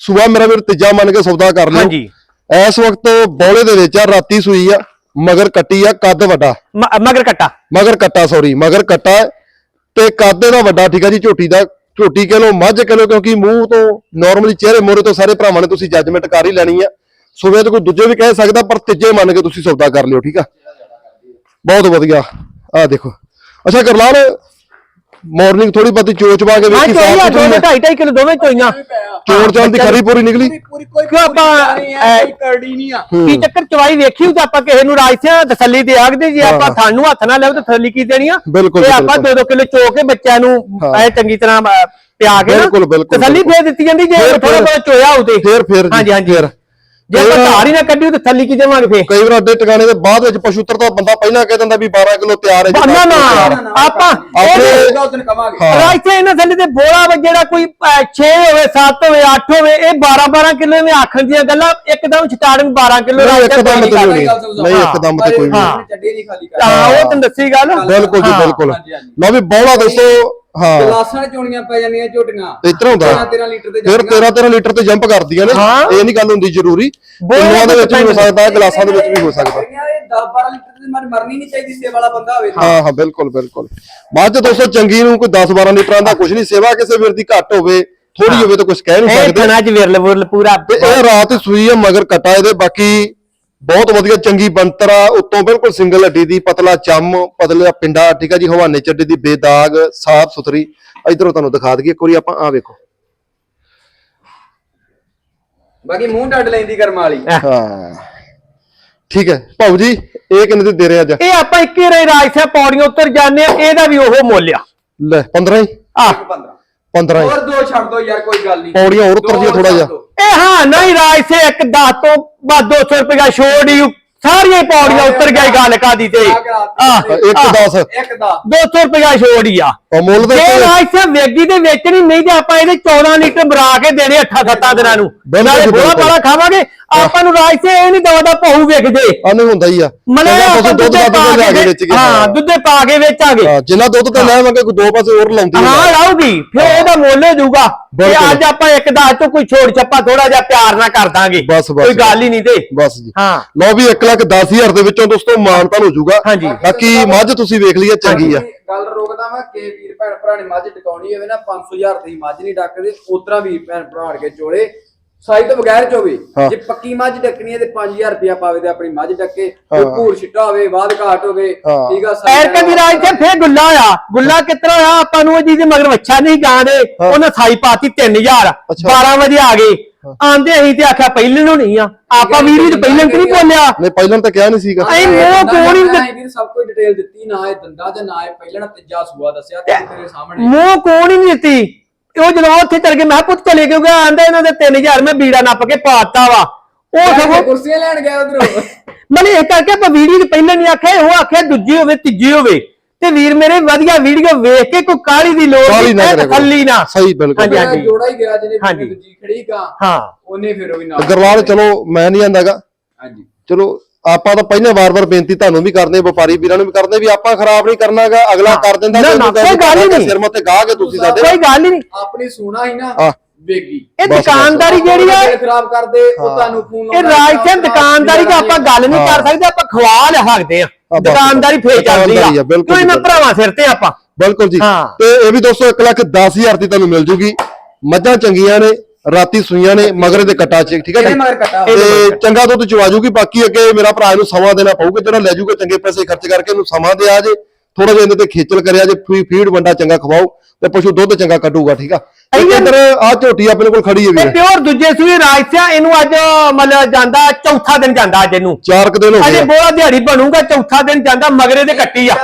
ਸੂਆ ਮੇਰਾ ਵੀਰ ਤੀਜਾ ਮੰਨ ਕੇ ਸੌਦਾ ਕਰ ਲਿਓ ਹਾਂਜੀ। ਇਸ ਵਕਤ ਬੌਲੇ ਦੇ ਵਿੱਚ ਆ ਰਾਤੀ ਸੂਈ ਆ ਮਗਰ ਕੱਟੀ ਆ ਕੱਦ ਵੱਡਾ। ਮ- ਮਗਰ ਕੱਟਾ। ਮਗਰ ਕੱਟਾ ਸੌਰੀ ਮਗਰ ਕੱਟਾ ਹੈ ਤੇ ਕੱਦ ਇਹਦਾ ਵੱਡਾ ਠੀਕ ਆ ਜੀ ਝੋਟੀ ਦਾ। ਝੋਟੀ ਕਹ ਲਓ ਮੱਝ ਕਹ ਲਓ ਕਿਉਂਕਿ ਮੂੰਹ ਤੋਂ ਨਾਰਮਲੀ ਚਿਹਰੇ ਮੋਰੇ ਤੋਂ ਸਾਰੇ ਭਰਾਵਾਂ ਨੇ ਤੁਸੀਂ ਜੱਜਮੈਂਟ ਕਰ ਹੀ ਲੈਣੀ ਆ। ਸੂਬੇ ਤੇ ਕੋਈ ਦੂਜੇ ਵੀ ਕਹਿ ਸਕਦਾ ਪਰ ਤੀਜੇ ਮੰਨ ਕੇ ਤੁਸੀਂ ਸੌਦਾ ਕਰ ਲਿਓ ਠੀਕ ਆ? ਬਹੁਤ ਵਧੀਆ। ਆ ਦੇਖੋ। ਅੱਛਾ ਕਰਲਾਲ ਮਾਰਨਿੰਗ ਥੋੜੀ ਬਹੁਤੀ ਚੋਚ ਪਾ ਕੇ ਵੇਖੀ ਚੋਈਆਂ ਸਾਫ਼ ਦੋਵੇਂ ਢਾਈ ਢਾਈ ਕਿਲੋ ਦੋਵੇਂ ਚੋਈਆਂ ਚੋੜ ਚਾਲ ਦੀ ਖਰੀ ਪੂਰੀ ਨਿਕਲੀ। ਪੂਰੀ ਪੂਰੀ ਕੋਈ ਕਿਉਂ ਆਪਾਂ, ਅਹ, ਕਰੜੀ ਨਹੀਂ ਆ। ਕੀ ਚੱਕਰ ਚਵਾਈ ਵੇਖੀ ਹੋਊ ਤੇ ਆਪਾਂ ਕਿਸੇ ਨੂੰ ਰਾਜ ਸਿਆ ਤਸੱਲੀ ਦੇ ਆਖਦੇ ਜੇ ਆਪਾਂ ਸਾਨੂੰ ਹੱਥ ਨਾਲ ਲਿਆਓ ਤੇ ਤਸੱਲੀ ਕੀ ਦੇਣੀ ਆ? ਬਿਲਕੁਲ, ਤੇ ਆਪਾਂ ਬਿਲਕੁਲ। 2-2 ਕਿਲੋ ਚੋ ਕੇ ਬੱਚਿਆਂ ਨੂੰ। ਐ ਚੰਗੀ ਤਰ੍ਹਾਂ ਪਿਆ ਕੇ ਤਸੱਲੀ। ਫੇਰ ਦਿੱਤੀ ਜਾਂਦੀ ਜੇ ਫੇਰ- ਥੋੜਾ ਬਹੁਤ ਚੋਇਆ ਹੋਊ ਤੇ ਫੇਰ ਫੇਰ ਹਾਂਜੀ ਹਾਂਜੀ। ਫੇਰ। ਜੇ ਆਪਾਂ ਧਾਰ ਹੀ ਨਾ ਕੱਢੀ ਤੇ ਤਸੱਲੀ ਕੀ ਦੇਵਾਂਗੇ ਫੇਰ? ਕਈ ਵਾਰ ਅੱਡੇ ਟਿਕਾਣੇ ਦੇ ਬਾਅਦ ਵਿੱਚ ਪਸ਼ੂਤਰ ਦਾ ਬੰਦਾ ਪਹਿਲਾਂ ਕਹਿ ਦਿੰਦਾ ਵੀ 12 ਕਿਲੋ ਤਿਆਰ ਹੈ ਜੀ, ਨਾ, 10 ਕਿੱਲੋ ਨਾ। ਆਪਾਂ ਆਪਣੇ- ਇਹਦਾ ਉਦੋਂ ਕਵਾਂਗੇ। ਹਾਂ। ਰਾਜੇ ਇਹਨਾਂ ਥੱਲੇ ਤੇ ਬੋਲਾ ਵਾ ਜਿਹੜਾ ਕੋਈ 6 ਹੋਵੇ 7 ਹੋਵੇ 8 ਹੋਵੇ ਇਹ 12 12 ਕਿਲੋ ਵਿੱਚ ਆਖਣ ਦੀਆਂ ਗੱਲਾਂ ਇੱਕਦਮ ਸਟਾਰਟਿੰਗ 12 ਕਿਲੋ ਨਹੀਂ, ਇੱਕਦਮ ਤੇ ਨਹੀਂ। ਨਹੀਂ ਇੱਕਦਮ ਤੇ ਕੋਈ। ਨਹੀਂ। ਚੱਡੇ ਨਹੀਂ ਖਾਲੀ ਕਰ ਹਾਂ ਉਹ ਤੈਨੂੰ ਦੱਸੀ ਗੱਲ। ਬਿਲਕੁਲ ਜੀ ਹਾਂ, ਬਿਲਕੁਲ। ਲਓ ਵੀ ਬੌਲਾ ਦੋਸਤੋ ਹਾਂ। ਗਲਾਸਾਂ ਚੋਣੀਆਂ ਪੈ ਜਾਂਦੀਆਂ ਝੋਟੀਆਂ। ਇਸ ਤਰ੍ਹਾਂ ਹੁੰਦਾ। 13 ਲੀਟਰ ਤੇ ਫਿਰ 13 13 ਲੀਟਰ ਤੇ ਜੰਪ ਕਰਦੀਆਂ ਨੇ। ਹਾਂ। ਇਹ ਨਹੀਂ ਗੱਲ ਹੁੰਦੀ ਜ਼ਰੂਰੀ। ਬੋਲਾ ਕਿੰਨਿਆਂ ਦੇ ਵਿੱਚ ਵੀ ਹੋ ਸਕਦਾ ਗਲਾਸਾਂ ਦੇ ਵਿੱਚ ਵੀ ਹੋ ਸਕਦਾ। ਇਹ 10 12 ਲੀਟਰ ਦੀ ਮਰ ਮਰਨੀ ਨਹੀਂ ਚਾਹੀਦੀ ਸੇ ਵਾਲਾ ਬੰਦਾ ਹੋਵੇ ਤਾਂ। ਹਾਂ ਹਾਂ ਬਿਲਕੁਲ ਬਿਲਕੁਲ। ਬਾਅਦ ਚ ਦੋਸਤੋ ਚੰਗੀ ਨੂੰ ਕੋਈ 10 12 ਲੀਟਰਾਂ ਦਾ ਕੁਝ ਨਹੀਂ ਸੇਵਾ ਕਿਸੇ ਵੀਰ ਦੀ ਘੱਟ ਹੋਵੇ ਥੋੜੀ ਹੋਵੇ ਤਾਂ ਕੁਝ ਕਹਿ ਨਹੀਂ ਇਹ ਸਕਦੇ। ਥਣਾ ਚ ਵਿਰਲ ਵਿਰਲ ਪੂਰਾ ਤੇ ਇਹ ਰਾਤ ਹੀ ਸੂਈ ਹੈ ਮਗਰ ਕਟਾ ਇਹਦੇ ਬਾਕੀ ਬਹੁਤ ਵਧੀਆ ਚੰਗੀ ਬੰਤਰਾ ਉੱਤੋਂ ਬਿਲਕੁਲ ਸਿੰਗਲ ਹੱਡੀ ਦੀ ਪਤਲਾ ਚੰਮ ਪਤਲਾ ਪਿੰਡਾ ਠੀਕ ਹੈ ਜੀ ਹਵਾਨੇ ਚੱਡੇ ਦੀ ਬੇਦਾਗ ਸਾਫ਼ ਸੁਥਰੀ। ਇਧਰੋਂ ਤੁਹਾਨੂੰ ਦਿਖਾ ਦਈਏ ਇੱਕ ਵਾਰੀ ਆਪਾਂ ਆ ਵੇਖੋ। ਬਾਕੀ ਮੂੰਹ ਡੱਡ ਲੈਂਦੀ ਕਰਮ ਵਾਲੀ। ਹਾਂ। ਠੀਕ ਹੈ। ਭਾਉ ਜੀ ਇਹ ਕਿੰਨੇ ਦੇ ਦੇ ਰਹੇ ਅੱਜ? ਇਹ ਆਪਾਂ ਇੱਕੇ ਰੇ ਰਾਜ ਸਾਹਿਬ ਪੌੜੀਆਂ ਉੱਤਰ ਜਾਂਦੇ ਆ ਇਹਦਾ ਵੀ ਉਹ ਮੁੱਲ ਆ। ਲੈ 15 ਹੀ? ਆ। 15 15 ਹੀ ਹੋਰ ਦੋ ਛੱਡ ਦੋ ਯਾਰ ਕੋਈ ਗੱਲ ਨਹੀਂ। ਪੌੜੀਆਂ ਹੋਰ ਉੱਤਰ ਜਿਹਾ ਥੋੜਾ ਜਿਹਾ। ਇਹ ਹਾਂ ਨਹੀਂ ਰਾਜ ਸੇ ਇੱਕ 10 ਤੋਂ ਬਾਅਦ 200 ਰੁਪਏ ਛੋੜ ਹੀ ਸਾਰੀਆਂ ਪੌੜੀਆਂ ਉੱਤਰ ਗਈ ਗੱਲ ਕਾਦੀ ਤੇ। ਆ ਇੱਕ 10 ਇੱਕ ਦਾ 200 ਰੁਪਏ ਛੋੜ ਹੀ ਆ। ਮੁੱਲ ਦੇ ਉੱਤੇ। ਰਾਜ ਸਾਹਿਬ ਵੇਗੀ ਤੇ ਵੇਚਣੀ ਨਹੀਂ ਤੇ ਆਪਾਂ ਇਹਦੇ 14 ਲੀਟਰ ਬਰਾ ਕੇ ਦੇਣੇ 8-7 ਦਿਨਾਂ ਨੂੰ। ਨਾਲੇ। ਬਾਲਾ ਖਾਵਾਂਗੇ। ਆਪਾਂ ਨੂੰ ਰਾਜ ਸੇ ਇਹ ਨਹੀਂ ਦਵਾਦਾ ਪਹੂ ਵੇਖ ਜੇ ਆ ਨਹੀਂ ਹੁੰਦਾ ਹੀ ਆ। ਮਲੇ ਚੰਗਾ ਆਪਾਂ ਦੁੱਧ ਦਾ ਪਾ ਕੇ ਵੇਚ ਕੇ ਹਾਂ ਦੁੱਧੇ ਪਾ ਕੇ ਵੇਚਾਂਗੇ ਹਾਂ, ਜਿੰਨਾ ਦੁੱਧ ਤੇ ਲੈਵਾਂਗੇ ਕੋਈ ਦੋ ਪਾਸੇ ਹੋਰ ਲਾਉਂਦੀ ਹਾਂ ਹੈ ਆਊਗੀ ਫਿਰ ਇਹਦਾ ਮੁੱਲ ਹੋ ਜਾਊਗਾ ਤੇ। ਅੱਜ ਆਪਾਂ ਇੱਕ ਦਾ ਤੋਂ ਕੋਈ ਛੋੜ ਛੱਪਾ ਥੋੜਾ ਜਿਹਾ ਪਿਆਰ ਨਾਲ ਕਰ ਦਾਂਗੇ। ਬਸ, ਬਸ, ਕੋਈ ਗੱਲ ਹੀ ਨਹੀਂ ਤੇ। ਬਸ ਜੀ। ਹਾਂ। ਲਓ ਵੀ 1 ਲੱਖ 10 ਹਜ਼ਾਰ ਦੇ ਵਿੱਚੋਂ ਦੋਸਤੋ ਮਾਨਤਾਨ ਹੋ ਜਾਊਗਾ। ਹਾਂਜੀ। ਬਾਕੀ ਮੱਝ ਤੁਸੀਂ ਵੇਖ ਲਈਏ ਚੰਗੀ ਆ। ਗੱਲ ਰੋਕਦਾ ਵਾ ਕਿ ਵੀਰ ਭੈਣ ਭਰਾ ਨੇ ਮੱਝ ਟਿਕਾਉਣੀ ਹੋਵੇ ਨਾ 500000 ਦੀ ਮੱਝ ਨਹੀਂ ਡੱਕਦੇ ਉਤਰਾ ਵੀਰ ਭੈਣ ਭਰਾ ਕੇ ਚੋਲੇ। ਸਾਈ ਤੋਂ ਬਗੈਰ ਚ ਹੋਵੇ ਹਾਂ। ਜੇ ਪੱਕੀ ਮੱਝ ਡੱਕਣੀ ਹੈ ਤੇ 5000 ਰੁਪਇਆ ਪਾਵੇ ਤੇ ਆਪਣੀ ਮੱਝ ਡੱਕੇ ਹਾਂ। ਕੋਈ ਭੂਰ ਛਿੱਟਾ ਹੋਵੇ ਵਾਧ ਘਾਟ ਹੋਵੇ ਹਾਂ। ਠੀਕ ਆ ਸਾਈ ਐਰ ਕਦੀ ਰਾਜ ਤੇ ਫੇਰ ਗੁੱਲਾ ਆ। ਗੁੱਲਾ ਕਿਤਨਾ ਆ ਆਪਾਂ ਨੂੰ ਜਿਹਦੇ ਮਗਰ ਵੱਛਾ ਨਹੀਂ ਗਾਂ ਦੇ। ਉਹਨੇ ਸਾਈ ਪਾਤੀ 3000 ਅੱਛਾ। 12 ਵਜੇ ਆ ਗਏ। ਆਂਦੇ ਅਸੀਂ ਤੇ ਆਖਿਆ ਪਹਿਲੇ ਨੂੰ ਨਹੀਂ ਆ। ਆਪਾਂ ਚ ਪਹਿਲਾਂ ਕਿ ਨਹੀਂ ਬੋਲਿਆ? ਨਹੀਂ ਪਹਿਲਾਂ ਤਾਂ ਕਿਹਾ ਨਹੀਂ ਸੀਗਾ। ਅਸੀਂ ਮੂੰਹ ਕੋਣ ਹੀ ਨਹੀਂ ਵੀਰ ਸਭ ਕੁਝ ਡਿਟੇਲ ਦਿੱਤੀ ਨਾ ਇਹ ਦੰਦਾ ਤੇ ਨਾ ਇਹ ਪਹਿਲਾਂ ਤੀਜਾ ਸੂਆ ਦੱਸਿਆ ਤੇ ਤੇਰੇ ਸਾਹਮਣੇ। ਮੂੰਹ ਕੋਣ ਹੀ ਨਹੀਂ ਦਿੱਤੀ? ਉਹ ਜਦੋਂ ਉੱਥੇ ਚਲ ਗਏ ਮੈਂ ਕਿਹਾ ਪੁੱਤ ਚਲੇ ਕਿਉਂ ਗਿਆ ਆਂਦਾ ਇਹਨਾਂ ਦੇ 3000 ਮੈਂ ਬੀੜਾ ਨੱਪ ਕੇ ਪਾਤਾ ਵਾ। ਉਹ ਸਗੋਂ ਕੁਰਸੀਆਂ ਲੈਣ ਗਿਆ ਉਧਰੋਂ। ਮਨੇ ਇਹ ਕਰਕੇ ਆਪਾਂ ਵੀਡੀਓ ਪਹਿਲਾਂ ਨਹੀਂ ਆਖਿਆ ਉਹ ਆਖਿਆ ਦੂਜੀ ਹੋਵੇ ਤੀਜੀ ਹੋਵੇ। ਤੇ ਵੀਰ ਮੇਰੇ ਵਧੀਆ ਵੀਡੀਓ ਵੇਖ ਕੇ ਕੋਈ ਕਾਲੀ ਦੀ ਲੋੜ ਕਾਹਲੀ ਨਹੀਂ ਨਾ ਕਰਿਆ ਕਰੋ। ਤਸੱਲੀ ਨਾ ਸਹੀ ਬਿਲਕੁਲ। ਹਾਂਜੀ, ਹਾਂਜੀ। ਜੋੜਾ ਹੀ ਗਿਆ ਜਿਹਨੇ ਹਾਂਜੀ। ਦੂਜੀ ਖੜੀ ਕਾ ਹਾਂ। ਉਹਨੇ ਫਿਰ ਉਹ ਵੀ ਨਾਲ ਗਰਵਾਲ ਚਲੋ ਮੈਂ ਨਹੀਂ ਆਂਦਾਗਾ। ਹਾਂਜੀ। ਚਲੋ ਆਪਾਂ ਤਾਂ ਪਹਿਲੇ ਵਾਰ-ਵਾਰ ਬੇਨਤੀ ਤੁਹਾਨੂੰ ਵੀ ਕਰਦੇ ਵਪਾਰੀ ਵੀਰਾਂ ਨੂੰ ਵੀ ਕਰਦੇ ਵੀ ਆਪਾਂ ਖਰਾਬ ਨਹੀਂ ਕਰਨਾਗਾ ਅਗਲਾ ਕਰ ਦਿੰਦਾ ਨਾ, ਨਾ, ਕੋਈ ਗੱਲ ਹੀ ਨਹੀਂ। ਸਿਰ ਮੱਥੇ ਗਾਹ ਕੇ ਤੁਸੀਂ ਸਾਡੇ ਕੋਈ ਗੱਲ ਹੀ ਨਹੀਂ। ਆਪਣੀ ਸੋਨਾ ਹੀ ਨਾ ਆਹ। ਵੇਗੀ ਇਹ ਬਸ, ਬਸ। ਦੁਕਾਨਦਾਰੀ ਜਿਹੜੀ ਆ ਖਰਾਬ ਕਰਦੇ ਉਹ ਤੁਹਾਨੂੰ ਫੋਨ ਇਹ ਰਾਜਸਥਾਨ ਦੁਕਾਨਦਾਰੀ ਦਾ ਆਪਾਂ ਗੱਲ ਨਹੀਂ ਕਰ ਸਕਦੇ ਆਪਾਂ ਖਵਾ ਲੈ ਸਕਦੇ ਆ ਬਸ, ਦੁਕਾਨਦਾਰੀ ਫੇਰ ਚੱਲਦੀ ਦੁਕਾਨਦਾਰੀ ਆ, ਆ ਬਿਲਕੁਲ ਕਿਉਂ ਇਹਨਾਂ ਜੀ, ਭਰਾਵਾਂ ਸਿਰ ਤੇ ਆਪਾਂ। ਬਿਲਕੁਲ ਜੀ। ਹਾਂ। ਤੇ ਇਹ ਵੀ ਦੋਸਤੋ 1 ਲੱਖ 10000 ਦੀ ਤੁਹਾਨੂੰ ਮਿਲ ਜੂਗੀ। ਮੱਝਾਂ ਚੰਗੀਆਂ ਨੇ ਰਾਤੀ ਸੂਈਆਂ ਨੇ ਮਗਰੇ ਦੇ ਕੱਟਾ ਚ ਠੀਕ ਹੈ ਇਹਦੇ ਜੀ ਮਗਰ ਕੱਟਾ ਤੇ ਚੰਗਾ ਦੁੱਧ ਚਵਾ ਜੂਗੀ ਬਾਕੀ ਅੱਗੇ ਮੇਰਾ ਭਰਾ ਇਹਨੂੰ ਸਮਾਂ ਦੇਣਾ ਪਊਗਾ ਜਿਹੜਾ ਲੈ ਜੂਗਾ ਚੰਗੇ ਪੈਸੇ ਖਰਚ ਕਰਕੇ ਇਹਨੂੰ ਸਮਾਂ ਦੇ ਆ ਜੇ। ਥੋੜਾ ਜਿਹਾ ਇਹਦੇ ਤੇ ਖੇਚਲ ਕਰਿਆ ਜੇ ਫੀ ਫੀਡ ਵੰਡਾ ਚੰਗਾ ਖਵਾਓ ਤੇ ਪਸ਼ੂ ਦੁੱਧ ਚੰਗਾ ਕੱਢੂਗਾ ਠੀਕ ਆ? ਇੱਕ ਇੱਧਰ ਆ ਝੋਟੀ ਆਪਣੇ ਕੋਲ ਖੜੀ ਹੈ ਇਹ ਵੀਰ ਪਿਓਰ ਦੂਜੇ ਸੂਏ ਰਾਜਸਿਆ ਇਹਨੂੰ ਅੱਜ ਮਤਲਬ ਜਾਂਦਾ ਚੌਥਾ ਦਿਨ ਜਾਂਦਾ ਅੱਜ ਇਹਨੂੰ। ਚਾਰ ਕੁ ਦਿਨ ਹੋ ਅਜੇ ਗਏ ਬੋਲਾ ਦਿਹਾੜੀ ਬਣੂਗਾ ਚੌਥਾ ਦਿਨ ਜਾਂਦਾ ਮਗਰੇ ਦੇ ਕੱਟੀ ਆ।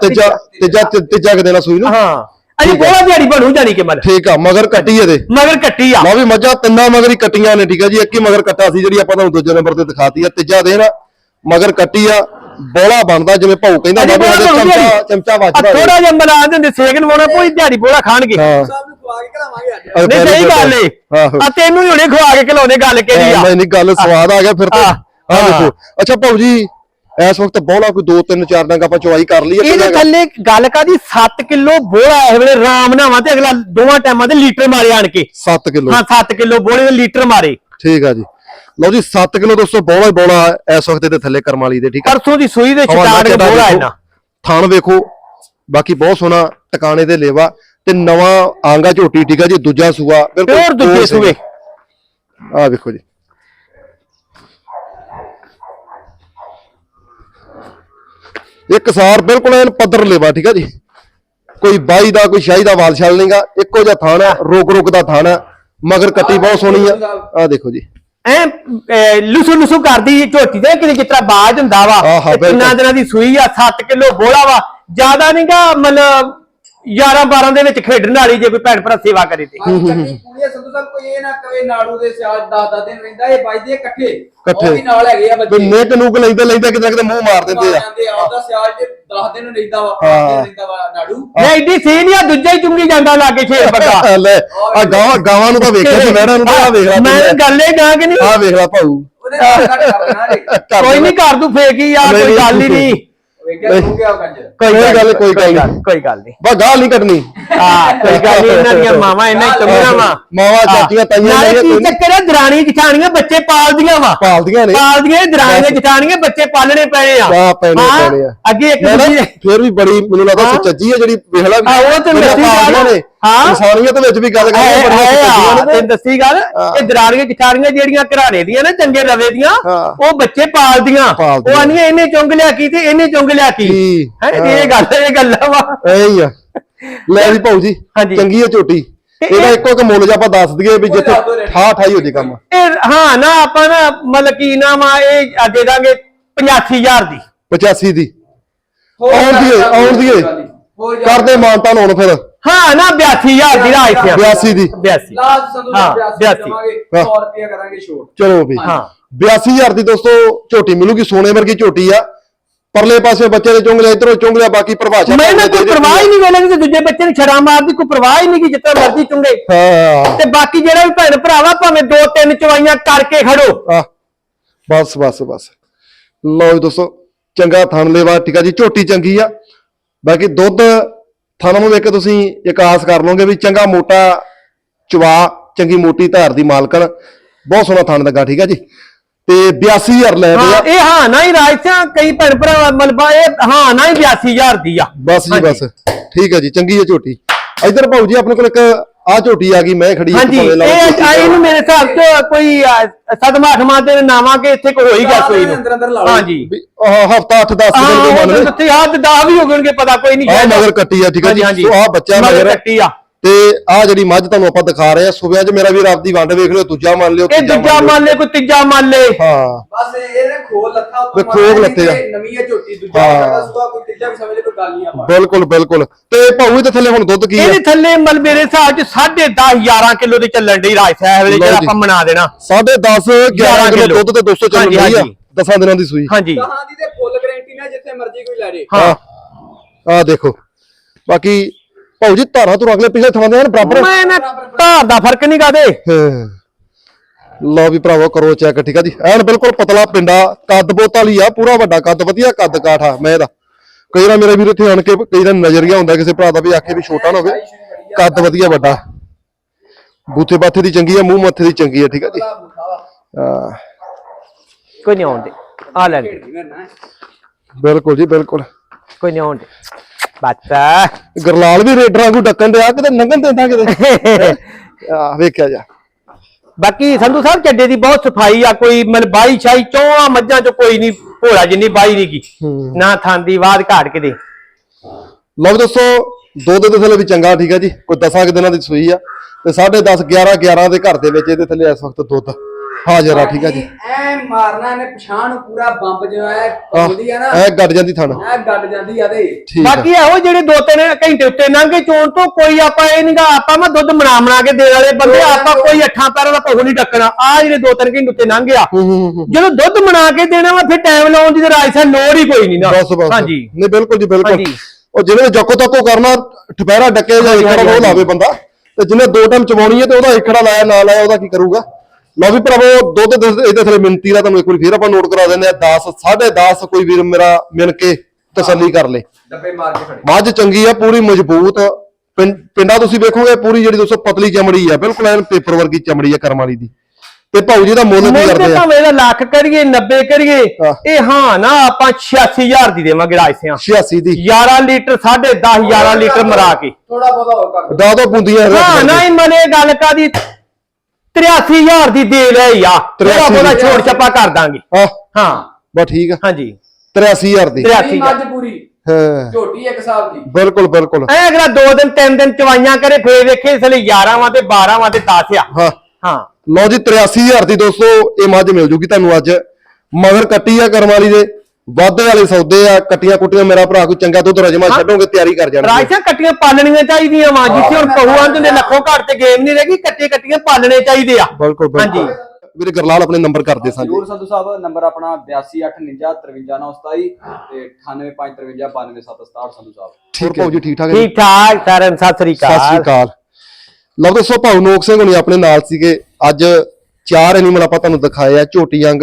ਤੀਜਾ ਤੀਜਾ ਤੀਜਾ ਕੁ ਦਿਨ ਆ ਸੂਈ ਨੂੰ? ਹਾਂ। ਅਜੇ। ਬੋਲਾ ਦਿਹਾੜੀ ਬਣੂ ਜਾਣੀ ਕਿ ਮਤਲਬ ਠੀਕ ਆ ਮਗਰ ਕੱਟੀ ਇਹਦੇ। ਮਗਰ ਕੱਟੀ ਆ। ਲਓ ਵੀ ਮੱਝਾਂ ਤਿੰਨਾਂ ਮਗਰ ਹੀ ਕੱਟੀਆਂ ਨੇ ਠੀਕ ਆ ਜੀ ਇੱਕ ਹੀ ਮਗਰ ਕੱਟਾ ਸੀ ਜਿਹੜੀ ਆਪਾਂ ਤੁਹਾਨੂੰ ਦੂਜੇ ਨੰਬਰ ਤੇ ਦਿਖਾਤੀ ਆ ਤੀਜਾ ਆ, ਮਗਰ ਕੱਟੀ ਆ ਬੋਲਾ ਬਣਦਾ ਜਿਵੇਂ ਭਾਉ ਕਹਿੰਦਾ ਬਣੂ ਚਮਚਾ ਚਮਚਾ ਵੱਜਦਾ। ਥੋੜਾ ਜਿਹਾ ਮਲਾ ਦਿੰਦੇ ਸੇਗਨ ਮੋਣਾ ਕੋਈ ਦਿਹਾੜੀ ਬੋਲਾ ਖਾਣਗੇ। ਹਾਂ। ਸਭ ਨੂੰ ਖਵਾ ਕੇ ਕਰਾਵਾਂਗੇ ਅੱਜ। ਨਹੀਂ ਸਹੀ ਗੱਲ ਏ। ਆ ਤੈਨੂੰ ਹੀ ਹੁਣੇ ਖਵਾ ਕੇ ਖਿਲਾਉਂਦੇ ਗੱਲ ਕਿਹਦੀ ਆ? ਨਹੀਂ ਨਹੀਂ ਗੱਲ ਸਵਾਦ ਆ ਗਿਆ ਫਿਰ ਤਾਂ। ਆ। ਦੇਖੋ ਅੱਛਾ ਭਾਉ ਜੀ ਇਸ ਵਕਤ ਬੋਲਾ ਕੋਈ 2 3 4 ਡੰਗ ਆਪਾਂ ਚਵਾਈ ਕਰ ਲਈ ਹੈ ਇਹਦੇ ਥੱਲੇ ਗੱਲ ਕਾਦੀ 7 ਕਿਲੋ ਬੋਲਾ ਇਸ ਵੇਲੇ ਰਾਮ ਨਾਵਾਂ ਤੇ ਅਗਲਾ ਦੋਵਾਂ ਟਾਈਮਾਂ ਤੇ ਲੀਟਰ ਮਾਰੇ ਆਣ ਕੇ। 7 ਕਿਲੋ। ਹਾਂ 7 ਕਿਲੋ ਬੋਲੇ ਦੇ ਲੀਟਰ ਮਾਰੇ। ਠੀਕ ਆ ਜੀ। ਲਓ ਜੀ 7 ਕਿਲੋ ਦੋਸਤੋ ਬੋਲਾ ਹੀ ਬੋਲਾ ਇਸ ਵਕਤ ਦੇ ਥੱਲੇ ਕਰਮ ਵਾਲੀ ਦੇ ਠੀਕ ਆ? ਪਰਸੋਂ ਦੀ ਸੂਈ ਦੇ ਛਟਾੜ ਬੋਲਾ ਇਹਨਾਂ। ਥਣ ਵੇਖੋ ਬਾਕੀ ਬਹੁਤ ਸੋਹਣਾ ਟਿਕਾਣੇ ਦੇ ਲੇਵਾ ਤੇ ਨਵਾਂ ਆਂਗਾ ਝੋਟੀ ਠੀਕ ਆ ਜੀ ਦੂਜਾ ਸੂਆ ਪਿਓਰ ਦੂਜੇ ਸੂਏ। ਆ ਵੇਖੋ ਜੀ। ਇੱਕ ਸਾਰ ਬਿਲਕੁਲ ਐਨ ਪੱਧਰ ਲੇਵਾ ਠੀਕ ਆ ਜੀ। ਕੋਈ ਬਾਈ ਦਾ ਕੋਈ ਸ਼ਾਹੀ ਦਾ ਵਾਲ ਛਾਲ ਨਹੀਂਗਾ ਇੱਕੋ ਜਿਹਾ ਥਾਣ ਆ ਰੋਕ ਰੋਕ ਦਾ ਥਾਣ ਆ ਮਗਰ ਕੱਟੀ ਬਹੁਤ ਸੋਹਣੀ ਆ। ਆ ਦੇਖੋ ਜੀ। ਐ ਲੁਸੂ ਲੁਸੂ ਕਰਦੀ ਝੋਟੀ ਦੇ ਕਿਤੇ ਜਿਤਰਾ ਬਾਜ ਹੁੰਦਾ ਵਾ ਕਿੰਨਾ। ਦਿਨਾਂ ਦੀ ਸੂਈ ਆ 7 ਕਿਲੋ ਬੋਲਾ ਵਾ ਜ਼ਿਆਦਾ ਨਹੀਂਗਾ ਮਤਲਬ 11 12 ਦੇ ਵਿੱਚ ਖੇਡਣ ਵਾਲੀ ਜੇ ਕੋਈ ਭੈਣ ਭਰਾ ਸੇਵਾ ਕਰੇ ਤੇ। ਪੂਰੀ ਸੰਧੂ ਸਾਹਿਬ ਕੋਈ ਇਹ ਨਾ ਕਵੇ ਨਾੜੂ ਦੇ ਸਿਆਜ 10 10 ਦਿਨ ਰਹਿੰਦਾ ਇਹ ਬਾਈ ਦੇ ਇਕੱਠੇ। ਉਹ ਵੀ ਨਾਲ ਹੈਗੇ ਆ ਤੇ ਬੱਚੇ ਨੇਕ ਨੂਕ ਲੈਂਦੇ ਲੈਂਦੇ ਕਿਤੇ ਕਿਤੇ ਮੂੰਹ ਮਾਰ ਦਿੰਦੇ ਆ। ਜਾਂਦੇ ਆ ਉਹਦਾ ਸਿਆਜ ਤੇ 10 ਦਿਨ ਰਹਿੰਦਾ ਵਾ 5 ਹਾਂ। ਦਿਨ ਰਹਿੰਦਾ ਵਾ ਨਾੜੂ। ਮੈਂ ਐਡੀ ਸੀ ਨਹੀਂ ਆ ਦੂਜਾ ਹੀ ਚੁੰਗੀ ਜਾਂਦਾ ਲਾਗੇ ਛੇਰ ਬੱਗਾ ਲੈ ਆ ਗਾਵਾਂ ਗਾਵਾਂ ਨੂੰ ਤਾਂ ਵੇਖਿਆ ਸੀ ਮੈਡਮ ਨੂੰ ਤਾਂ ਆ ਵੇਖ ਲੈ ਮੈਂ ਗੱਲ ਇਹ ਗਾ ਕਿ ਨਹੀਂ? ਆ ਵੇਖ ਲੈ ਭਾਊ। ਕੋਈ। ਨਹੀਂ ਕਰ ਦੂ ਫੇਕ ਹੀ ਯਾਰ ਨਹੀਂ, ਕੋਈ ਗੱਲ ਹੀ ਨਹੀਂ। ਵੇਖਿਆ ਹੋ ਗਿਆ ਕੰਜਰ ਕੋਈ ਗੱਲ ਕੋਈ ਗੱਲ ਨਹੀਂ। ਕੋਈ ਗੱਲ ਨਹੀਂ। ਬਾ ਗਾਲ ਨਹੀਂ ਕੱਢਣੀ। ਹਾਂ ਕੋਈ ਗੱਲ ਨਹੀਂ ਇਹਨਾਂ ਦੀਆਂ ਮਾਵਾਂ ਇਹਨਾਂ ਹੀ ਚੰਗੀਆਂ ਵਾ। ਮਾਵਾਂ ਚਾਚੀਆਂ ਤਾਈਆਂ ਨਾਲੇ ਕੀ ਚੱਕਰ ਹੈ ਦਰਾਣੀ ਜਠਾਣੀਆਂ ਬੱਚੇ ਪਾਲਦੀਆਂ ਵਾ। ਪਾਲਦੀਆਂ ਨੇ। ਪਾਲਦੀਆਂ ਦਰਾਣੀਆਂ ਜਠਾਣੀਆਂ ਬੱਚੇ ਪਾਲਣੇ ਪੈਣੇ ਆ। ਵਾਹ, ਪੈਣੇ- ਹਾਂ, ਪੈਣੇ ਆ। ਅੱਗੇ ਇੱਕ ਫਿਰ ਵੀ ਬੜੀ ਮੈਨੂੰ ਲੱਗਦਾ ਹਾਂ। ਸੁਚੱਜੀ ਹੈ ਜਿਹੜੀ ਵੇਖ ਲੈ ਹਾਂ, ਉਹ ਤੇ ਲੱਸੀ ਗੱਲ ਨੇ। ਹਾਂ। ਇਨਸਾਨੀਅਤ ਵਿੱਚ ਵੀ ਗੱਲ ਇਹ ਕਰਦੇ ਬੜੀਆਂ ਨੇ ਤੇ ਦੱਸੀ ਗੱਲ ਹਾਂ। ਇਹ ਦਰਾਣੀਆਂ ਜਠਾਣੀਆਂ ਜਿਹੜੀਆਂ ਘਰਾਣੇ ਦੀਆਂ ਨੇ ਚੰਗੇ ਰਵੇ ਦੀਆਂ। ਉਹ ਬੱਚੇ ਪਾਲਦੀਆਂ। ਉਹ ਆਨੀਆਂ ਇਹਨੇ ਚੁੰਗ ਲਿਆ ਕੀ ਤੇ ਇਹਨੇ ਚੁੰਗ ਲਿਆ ਕੀ? ਹੈ। ਇਹ ਗੱਲ ਇਹ ਗੱਲਾਂ ਵਾ ਐ ਹੀ ਆ ਲੈ ਜੀ ਭਾਊ ਜੀ। ਚੰਗੀ ਹੈ ਝੋਟੀ ਇਹਦਾ ਇਹ- ਇੱਕੋ ਇੱਕ ਮੁੱਲ ਜੇ ਆਪਾਂ ਦੱਸ ਦਈਏ ਵੀ ਜਿੱਥੇ। ਠਾ ਠਾਈ ਹੋ ਜੇ ਕੰਮ ਇਹ ਹਾਂ ਨਾ ਆਪਾਂ ਨਾ ਮਤਲਬ ਕੀ ਨਾਮ ਆ ਇਹ ਦੇ ਦਾਂਗੇ 85000 ਦੀ 85 ਦੀ ਆਉਣ ਜ਼ਿਆਦਾ ਆਉਣ ਜ਼ਿਆਦਾ। ਕਰਦੇ ਮਾਨਤਾ ਹੁਣ ਫਿਰ ਹਾਂ ਨਾ 82000 ਦੀ ਰਾਇ ਤੇ 82 ਦੀ। 82 ਲਾਸਟ ਸੰਧੂ ਹਾਂ, ਸਾਹਿਬ 82 ਬਿਆਸੀ। ਦੇਵਾਂਗੇ ਹਾਂ। 100 ਰੁਪਏ ਕਰਾਂਗੇ ਛੋਟ। ਚਲੋ ਵੀ। ਹਾਂ। 82000 ਦੀ ਦੋਸਤੋ ਝੋਟੀ ਮਿਲੂਗੀ ਸੋਨੇ ਵਰਗੀ ਝੋਟੀ ਆ। ਪਰਲੇ ਪਾਸੇ ਬੱਚੇ ਦੇ ਚੁੰਗਲੇ ਇਧਰੋਂ ਚੁੰਗਲਿਆ ਬਾਕੀ ਪਰਿਭਾਸ਼ਾ ਮੈਂ ਨਾ ਕੋਈ ਪਰਵਾਹ ਹੀ ਨਹੀਂ ਵੇਲੇ ਤੇ ਦੂਜੇ ਬੱਚੇ ਨੂੰ ਛੜਾ ਮਾਰਦੀ ਕੋਈ ਪਰਵਾਹ ਹੀ ਨਹੀਂ ਕਿ ਜਿੱਦਾਂ ਮਰਜ਼ੀ ਚੁੰਗੇ। ਹਾਂ। ਤੇ ਬਾਕੀ ਜਿਹੜਾ ਵੀ ਭੈਣ ਭਰਾਵਾ ਭਾਵੇਂ ਦੋ ਤਿੰਨ ਚਵਾਈਆਂ ਕਰਕੇ ਖੜੋ। ਬਸ ਬਸ ਬਸ। ਲਓ ਜੀ ਦੋਸਤੋ ਚੰਗਾ ਥਣ ਲੈਵਾ ਠੀਕ ਆ ਜੀ ਝੋਟੀ ਚੰਗੀ ਆ। ਬਾਕੀ ਦੁੱਧ ਥਣ ਨੂੰ ਵੇਖ ਕੇ ਤੁਸੀਂ ਇੱਕ ਆਸ ਕਰ ਲਓਗੇ ਵੀ ਚੰਗਾ ਮੋਟਾ ਚਵਾ ਚੰਗੀ ਮੋਟੀ ਧਾਰ ਦੀ ਮਾਲਕਣ। ਬਹੁਤ ਸੋਹਣਾ ਥਣ ਲੱਗਾ ਠੀਕ ਆ ਜੀ? ਤੇ 82000 ਲੈ ਹਾਂ ਆ ਇਹ ਹਾਂ ਨਾ ਹੀ ਰਾਜਸਿਆਂ ਕਈ ਭੈਣ ਭਰਾ ਮਲਬਾ ਇਹ ਹਾਂ ਨਾ ਹੀ 82000 ਦੀ ਆ। ਬਸ ਜੀ ਬਸ। ਠੀਕ ਹੈ ਜੀ ਚੰਗੀ ਹੈ ਝੋਟੀ। ਇੱਧਰ ਭਾਊ ਜੀ ਆਪਣੇ ਕੋਲ ਇੱਕ ਆ ਝੋਟੀ ਆ ਗਈ ਮੈਂ ਖੜੀ ਹਾਂਜੀ ਲਾਓ ਇਹ ਆ ਇਹਨੂੰ ਮੇਰੇ ਹਿਸਾਬ ਤੋਂ ਕੋਈ ਸਦਮਾ ਅਠਮਾ ਦੇ ਨਾਵਾਂ ਕੇ ਇੱਥੇ ਕੋਈ ਹੋ ਹੀ ਗਿਆ ਕੋਈ ਅੰਦਰ ਅੰਦਰ ਲਾ ਨੂੰ ਲਓ। ਹਾਂਜੀ। ਹਫਤਾ 8 10 ਦਿਨ ਹਾਂ ਦੇ ਉਹ ਮੰਨ ਤਾਂ ਲੈ ਦਿੱਤੇ ਆ ਤੇ 10 ਵੀ ਹੋ ਗਣਗੇ ਪਤਾ ਕੋਈ ਨਹੀਂ ਆ ਮਗਰ ਕੱਟੀ ਆ ਠੀਕ ਹੈ ਜੀ? ਸੋ ਆ ਬੱਚਾ ਮਗਰ ਕੱਟੀ ਆ। ਤੇ ਆ ਜਿਹੜੀ ਮੱਝ ਤੁਹਾਨੂੰ ਆਪਾਂ ਦਿਖਾ ਰਹੇ ਆ ਸੁਬਿਆਂ 'ਚ ਮੇਰਾ ਵੀਰ ਆਪਦੀ ਵੰਡ ਵੇਖ ਲਿਓ ਦੂਜਾ ਮੰਨ ਲਿਓ ਇਹ ਤੀਜਾ ਦੂਜਾ ਮੰਨ ਲਿਓ। ਮੰਨ ਲੈ ਕੋਈ ਤੀਜਾ ਮੰਨ ਲੈ। ਹਾਂ। ਬਸ ਇਹਨੇ ਖੋਲ ਲੱਥਾ ਵੀ ਖੋਲ ਲੱਥੇ ਆ। ਨਵੀਂ ਹੈ ਝੋਟੀ ਦੂਜਾ ਹਾਂ। ਸਾਡਾ ਸੁਆ ਕੋਈ ਤੀਜਾ ਵੀ ਸਮਝ ਲੈ ਕੋਈ ਗੱਲ ਨਹੀਂ ਆਪਾਂ। ਬਿਲਕੁਲ ਬਿਲਕੁਲ। ਤੇ ਭਾਊ ਇਹਦੇ ਥੱਲੇ ਹੁਣ ਦੁੱਧ ਕੀ ਆ? ਇਹਦੇ ਥੱਲੇ ਮਲ ਮੇਰੇ ਹਿਸਾਬ ਚ 10.5 11 ਕਿਲੋ ਦੀ ਚੱਲਣ ਦੀ ਰਾਜ ਸਾਹਿਬ ਵੇਲੇ ਲਓ ਜਿਹੜਾ ਜੀ। ਆਪਾਂ ਮਨਾ ਦੇਣਾ। 10.5 11 ਕਿਲੋ ਦੁੱਧ ਤੇ 200 ਚੱਲ ਹਾਂਜੀ, ਰਹੀ ਆ। ਹਾਂਜੀ। 10 ਦਿਨਾਂ ਦੀ ਸੂਈ। ਹਾਂਜੀ। ਕਹਾਂ ਦੀ ਤੇ ਫੁੱਲ ਗਾਰੰਟੀ ਨਾਲ ਜਿੱਥੇ ਮਰਜ਼ੀ ਕੋਈ ਲੈ ਜੇ। ਹਾਂ। ਆ ਦੇਖੋ। ਬਾਕੀ ਜੀ ਧਾਰਾਂ ਤੋਂ ਅਗਲੇ ਪਿਛਲੇ ਥਾਂ ਦੇ ਹਨ ਬਰਾਬਰ ਮੈਂ ਨਾ ਧਾਰ ਦਾ ਫ਼ਰਕ ਨਹੀਂ ਕਾਦੇ। ਲਓ ਵੀ ਭਰਾਵੋ ਕਰੋ ਚੈੱਕ ਠੀਕ ਆ ਜੀ। ਐਨ ਬਿਲਕੁਲ ਪਤਲਾ ਪਿੰਡਾ ਕੱਦ ਬੋਤ ਵਾਲੀ ਆ ਪੂਰਾ ਵੱਡਾ ਕੱਦ ਵਧੀਆ ਕੱਦ ਕਾਠਾ ਮੈਂ ਇਹਦਾ। ਕਈ ਵਾਰ ਮੇਰੇ ਵੀਰ ਇੱਥੇ ਆਣ ਕੇ ਕਈ ਵਾਰ ਨਜ਼ਰੀਆ ਹੁੰਦਾ ਕਿਸੇ ਭਰਾ ਦਾ ਵੀ ਆਖੇ ਵੀ ਛੋਟਾ ਨਾ ਹੋਵੇ। ਕੱਦ ਵਧੀਆ ਵੱਡਾ। ਬੂਥੇ ਬਾਥੇ ਦੀ ਚੰਗੀ ਆ ਮੂੰਹ ਮੱਥੇ ਦੀ ਚੰਗੀ ਆ ਠੀਕ ਆ ਜੀ। ਹਾਂ, ਕੋਈ ਨਹੀਂ ਆਉਂਦੇ ਆ ਲੈ ਬਿਲਕੁਲ ਜੀ ਬਿਲਕੁਲ। ਕੋਈ ਨਹੀਂ ਆਉਂਦੇ ਬੱਤਾ ਗਰਲਾਲ ਵੀ ਰੇਡਰਾਂ ਨੂੰ ਡੱਕਣ ਦਿਆ ਕਿਤੇ ਨੰਗਣ ਦਿੰਦਾ ਕਿਤੇ? ਆ ਵੇਖਿਆ ਜਾ। ਬਾਕੀ ਸੰਧੂ ਸਾਹਿਬ ਚੱਡੇ ਦੀ ਬਹੁਤ ਸਫ਼ਾਈ ਆ ਕੋਈ ਮਨ ਬਾਈ ਛਾਈ ਚੋਆ ਮੱਝਾਂ ਚ ਕੋਈ ਨਹੀਂ ਭੋਲਾ ਜਿੰਨੀ ਬਾਈ ਨਹੀਂ ਕੀ। ਨਾ ਥਾਂਦੀ ਬਾਦ ਘਾਟ ਕੇ ਦੇ। ਲਓ ਦੋਸਤੋ ਦੁੱਧ ਦੇ ਥੱਲੇ ਵੀ ਚੰਗਾ ਠੀਕ ਹੈ ਜੀ? ਕੋਈ 10 ਕੁ ਦਿਨਾਂ ਦੀ ਸੂਈ ਆ। ਤੇ 10.5 11 11 ਦੇ ਘਰ ਦੇ ਵਿੱਚ ਇਹਦੇ ਥੱਲੇ ਇਸ ਵਕਤ ਦੁੱਧ। ਹਾਜ਼ਰ ਆ ਠੀਕ ਹੈ ਜੀ। ਐ ਮਾਰਨਾ ਇਹਨੇ ਪਛਾਣ ਨੂੰ ਪੂਰਾ ਬੰਬ ਜਿਹਾ ਹੈ ਪਾਉਂਦੀ ਆ ਨਾ। ਐ ਗੱਡ ਜਾਂਦੀ ਥਣ। ਐ ਗੱਡ ਜਾਂਦੀ ਆ ਤੇ। ਠੀਕ ਆ। ਬਾਕੀ ਇਹੋ ਜਿਹੜੇ ਦੋ ਤਿੰਨ ਘੰਟੇ ਉੱਤੇ ਲੰਘੇ ਚੋਣ ਤੋਂ ਕੋਈ ਆਪਾਂ ਇਹ ਨਹੀਂਗਾ ਆਪਾਂ ਮੈਂ ਦੁੱਧ ਬਣਾ ਬਣਾ ਕੇ ਦੇਣ ਵਾਲੇ ਬੰਦੇ ਆਪਾਂ ਕੋਈ ਅੱਠਾਂ ਪੈਰਾਂ ਦਾ ਭੋਗ ਨਹੀਂ ਡੱਕਣਾ ਆ ਜਿਹੜੇ ਦੋ ਤਿੰਨ ਘੰਟੇ ਉੱਤੇ ਲੰਘ ਗਿਆ। ਜਦੋਂ ਦੁੱਧ ਬਣਾ ਕੇ ਦੇਣਾ ਵਾ ਫਿਰ ਟਾਈਮ ਲਾਉਣ ਦੀ ਤੇ ਰਾਜਸਾ ਲੋੜ ਹੀ ਕੋਈ ਨਹੀਂ ਨਾ। ਬਸ ਬਸ। ਹਾਂਜੀ। ਨਹੀਂ ਬਿਲਕੁਲ ਜੀ ਬਿਲਕੁਲ। ਉਹ ਜਿਹਨੇ ਜੱਕੋ ਤੱਕੋ ਕਰਨਾ ਠਪਹਿਰਾ ਡੱਕੇ ਜਾਂ ਇਕੜਾ ਉਹ। ਲਾਵੇ ਬੰਦਾ ਤੇ ਜਿਹਨੇ ਦੋ ਟਾਈਮ ਚਵਾਉਣੀ ਹੈ ਤੇ ਉਹਦਾ ਇਕੜਾ ਲਾਇਆ ਨਾ ਲਾਇਆ ਉਹਦਾ ਕੀ ਕਰੂਗਾ? ਲਓ ਵੀ ਭਰਾਵੋ ਦੁੱਧ ਦੇ ਇਹਦੇ ਥੱਲੇ ਮਿੰਤੀ ਦਾ ਤੁਹਾਨੂੰ ਇੱਕ ਵਾਰੀ ਫੇਰ ਆਪਾਂ ਨੋਟ ਕਰਾ ਦਿੰਦੇ ਆ 10 10.5 ਕੋਈ ਵੀਰ ਮੇਰਾ ਮਿਲ ਕੇ ਤਸੱਲੀ ਕਰ ਲੇ। ਡੱਬੇ ਮਾਰ ਕੇ ਖੜੇ। ਮੱਝ ਚੰਗੀ ਆ ਪੂਰੀ ਮਜ਼ਬੂਤ। ਪਿੰਡਾ ਤੁਸੀਂ ਵੇਖੋਗੇ ਪੂਰੀ ਜਿਹੜੀ ਦੋਸਤੋ ਪਤਲੀ ਚਮੜੀ ਆ ਬਿਲਕੁਲ ਐਨ ਪੇਪਰ ਵਰਗੀ ਚਮੜੀ ਆ ਕਰਮ ਵਾਲੀ ਦੀ। ਤੇ ਭਾਊ ਜੀ ਦਾ ਮੁੱਲ ਤੇ ਕਰਦੇ ਆ? ਭਾਵੇਂ ਇਹਦਾ ਲੱਖ ਕਰੀਏ 90 ਕਰੀਏ। ਇਹ ਹਾਂ ਨਾ ਆਪਾਂ 86000 ਦੀ ਦੇਵਾਂਗੇ ਰਾਜਸਿਆਂ। 86 ਦੀ। 11 ਲੀਟਰ 10.5 11 ਲੀਟਰ ਮਰਾ ਕੇ। ਥੋੜਾ ਬਹੁਤਾ ਹੋਰ ਕਰ ਦਾ ਦੋ ਬੁੰਦੀਆਂ ਹਾਂ ਨਾ ਮਨੇ ਗੱਲ ਕਾਦੀ 83000 ਦੀ ਦੇ ਲਈ ਆ। ਥੋੜਾ 83 ਬਹੁਤਾ ਦੀ। ਛੋੜ ਛੱਪਾ ਕਰ ਦਾਂਗੇ। ਹਾਂ। ਹਾਂ। ਬਸ ਠੀਕ ਆ। ਹਾਂਜੀ। 83000 ਦੀ। 83 ਮੱਝ ਪੂਰੀ। ਹਾਂ। ਝੋਟੀ ਇੱਕ ਸਾਲ ਦੀ। ਬਿਲਕੁਲ ਬਿਲਕੁਲ। ਐ ਅਗਲਾ ਦੋ ਦਿਨ ਤਿੰਨ ਦਿਨ ਚਵਾਈਆਂ ਕਰੇ ਫੇਰ ਵੇਖੇ ਇਸ ਲਈ 11 ਵਾਂ ਤੇ 12 ਵਾਂ ਤੇ 10 ਆ। ਹਾਂ। ਹਾਂ। ਲਓ ਜੀ 83000 ਦੀ ਦੋਸਤੋ ਇਹ ਮੱਝ ਮਿਲ ਜੂਗੀ ਤੁਹਾਨੂੰ ਅੱਜ। ਮਗਰ ਕੱਟੀ ਆ ਕਰਮ ਵਾਲੀ ਦੇ। ਵਾਧੇ ਵਾਲੇ ਸੌਦੇ ਆ ਕੱਟੀਆਂ ਕੁੱਟੀਆਂ ਮੇਰਾ ਭਰਾ ਕੋਈ ਚੰਗਾ ਦੁੱਧ ਰਜਮਾ ਛੱਡੋਗੇ ਤਿਆਰੀ ਕਰ ਜਾਣਗੇ। ਰਾਜਸਾ ਕੱਟੀਆਂ ਪਾਲਣੀਆਂ ਚਾਹੀਦੀਆਂ ਵਾਂ ਜਿੱਥੇ ਹੁਣ ਪਹੂਆਂ ਦੇ ਲੱਖੋਂ ਘਾਟ ਤੇ ਗੇਮ ਨਹੀਂ ਰਹੇਗੀ ਕੱਟੇ ਕੱਟੀਆਂ ਪਾਲਣੇ ਚਾਹੀਦੇ ਆ। ਬਿਲਕੁਲ ਬਿਲਕੁਲ। ਹਾਂਜੀ। ਵੀਰੇ ਗਰਲਾਲ ਆਪਣੇ ਨੰਬਰ ਕਰਦੇ ਸਾਂਝੇ। ਜਰੂਰ ਸੰਧੂ ਸਾਹਿਬ ਨੰਬਰ ਆਪਣਾ 8289535927 ਤੇ 9853592767 ਸੰਧੂ ਸਾਹਿਬ ਹੋਰ ਭਾਊ ਜੀ ਠੀਕ ਠਾਕ? ਠੀਕ ਠਾਕ ਸਾਰਿਆਂ ਨੂੰ ਸਤਿ ਸ੍ਰੀ ਸਤਿ ਸ਼੍ਰੀ ਅਕਾਲ। ਅਕਾਲ ਲਓ ਦੋਸਤੋ ਭਾਊ ਨੋਕ ਸਿੰਘ ਹੁਣੀ ਆਪਣੇ ਨਾਲ ਸੀਗੇ। ਅੱਜ ਚਾਰ ਐਨੀਮਲ ਆਪਾਂ ਤੁਹਾਨੂੰ ਦਿਖਾਏ ਆ ਝੋਟੀ ਅੰਗ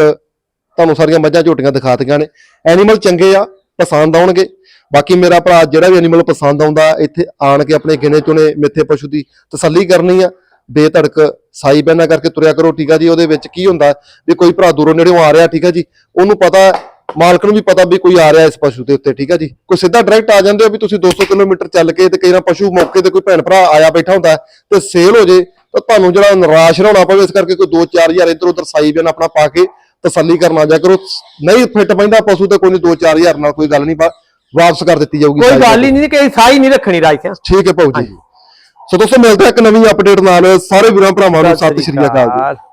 ਤੁਹਾਨੂੰ ਸਾਰੀਆਂ ਮੱਝਾਂ ਝੋਟੀਆਂ ਦਿਖਾਤੀਆਂ ਨੇ। ਐਨੀਮਲ ਚੰਗੇ ਆ, ਪਸੰਦ ਆਉਣਗੇ। ਬਾਕੀ ਮੇਰਾ ਭਰਾ ਜਿਹੜਾ ਵੀ ਐਨੀਮਲ ਪਸੰਦ ਆਉਂਦਾ, ਇੱਥੇ ਆਣ ਕੇ ਆਪਣੇ ਗਿਣੇ ਚੁਣੇ ਮਿੱਥੇ ਪਸ਼ੂ ਦੀ ਤਸੱਲੀ ਕਰਨੀ ਆ। ਬੇਧੜਕ ਸਾਈ ਬੈਨਾ ਕਰਕੇ ਤੁਰਿਆ ਕਰੋ, ਠੀਕ ਆ ਜੀ। ਉਹਦੇ ਵਿੱਚ ਕੀ ਹੁੰਦਾ ਵੀ ਕੋਈ ਭਰਾ ਦੂਰੋਂ ਨੇੜਿਓਂ ਆ ਰਿਹਾ, ਠੀਕ ਆ ਜੀ। ਉਹਨੂੰ ਪਤਾ, ਮਾਲਕ ਨੂੰ ਵੀ ਪਤਾ ਵੀ ਕੋਈ ਆ ਰਿਹਾ ਇਸ ਪਸ਼ੂ ਦੇ ਉੱਤੇ, ਠੀਕ ਆ ਜੀ। ਕੋਈ ਸਿੱਧਾ ਡਾਇਰੈਕਟ ਆ ਜਾਂਦੇ ਹੋ ਵੀ ਤੁਸੀਂ 200 ਕਿਲੋਮੀਟਰ ਚੱਲ ਕੇ ਤੇ ਕਈ ਨਾ ਪਸ਼ੂ ਮੌਕੇ ਤੇ ਕੋਈ ਭੈਣ ਭਰਾ ਆਇਆ ਬੈਠਾ ਹੁੰਦਾ ਤੇ ਸੇਲ ਹੋ ਜੇ, ਤਾਂ ਤੁਹਾਨੂੰ ਜਿਹੜਾ ਨਿਰਾਸ਼ ਹੋਣਾ ਪਵੇ, ਇਸ ਕਰਕੇ ਕੋਈ 2-4000 ਇੱਧਰ ਉੱਧਰ ਸਾਈ ਬੈਨ ਆਪਣਾ ਪਾ ਕੇ ਤਸੱਲੀ ਕਰਨ ਆ ਜਾ ਕਰੋ। ਨਹੀਂ ਫਿੱਟ ਪੈਂਦਾ ਪਸ਼ੂ ਤੇ ਕੋਈ ਨਹੀਂ 2-4000 ਨਾਲ ਕੋਈ ਗੱਲ ਨਹੀਂ ਵਾਪਸ ਕਰ ਦਿੱਤੀ ਜਾਊਗੀ ਕੋਈ ਗੱਲ ਹੀ ਨਹੀਂ ਕਿ ਸਾਈ ਨਹੀਂ ਰੱਖਣੀ ਰਾਜਸਿਆਂ ਠੀਕ ਹੈ ਜੀ। ਸੋ ਦੋਸਤੋ ਮਿਲਦੇ ਆ ਇੱਕ ਨਵੀਂ ਅਪਡੇਟ ਨਾਲ। ਸਾਰੇ ਵੀਰਾਂ ਭਰਾਵਾਂ ਨੂੰ ਸਤਿ ਸ਼੍ਰੀ ਅਕਾਲ ਜੀ।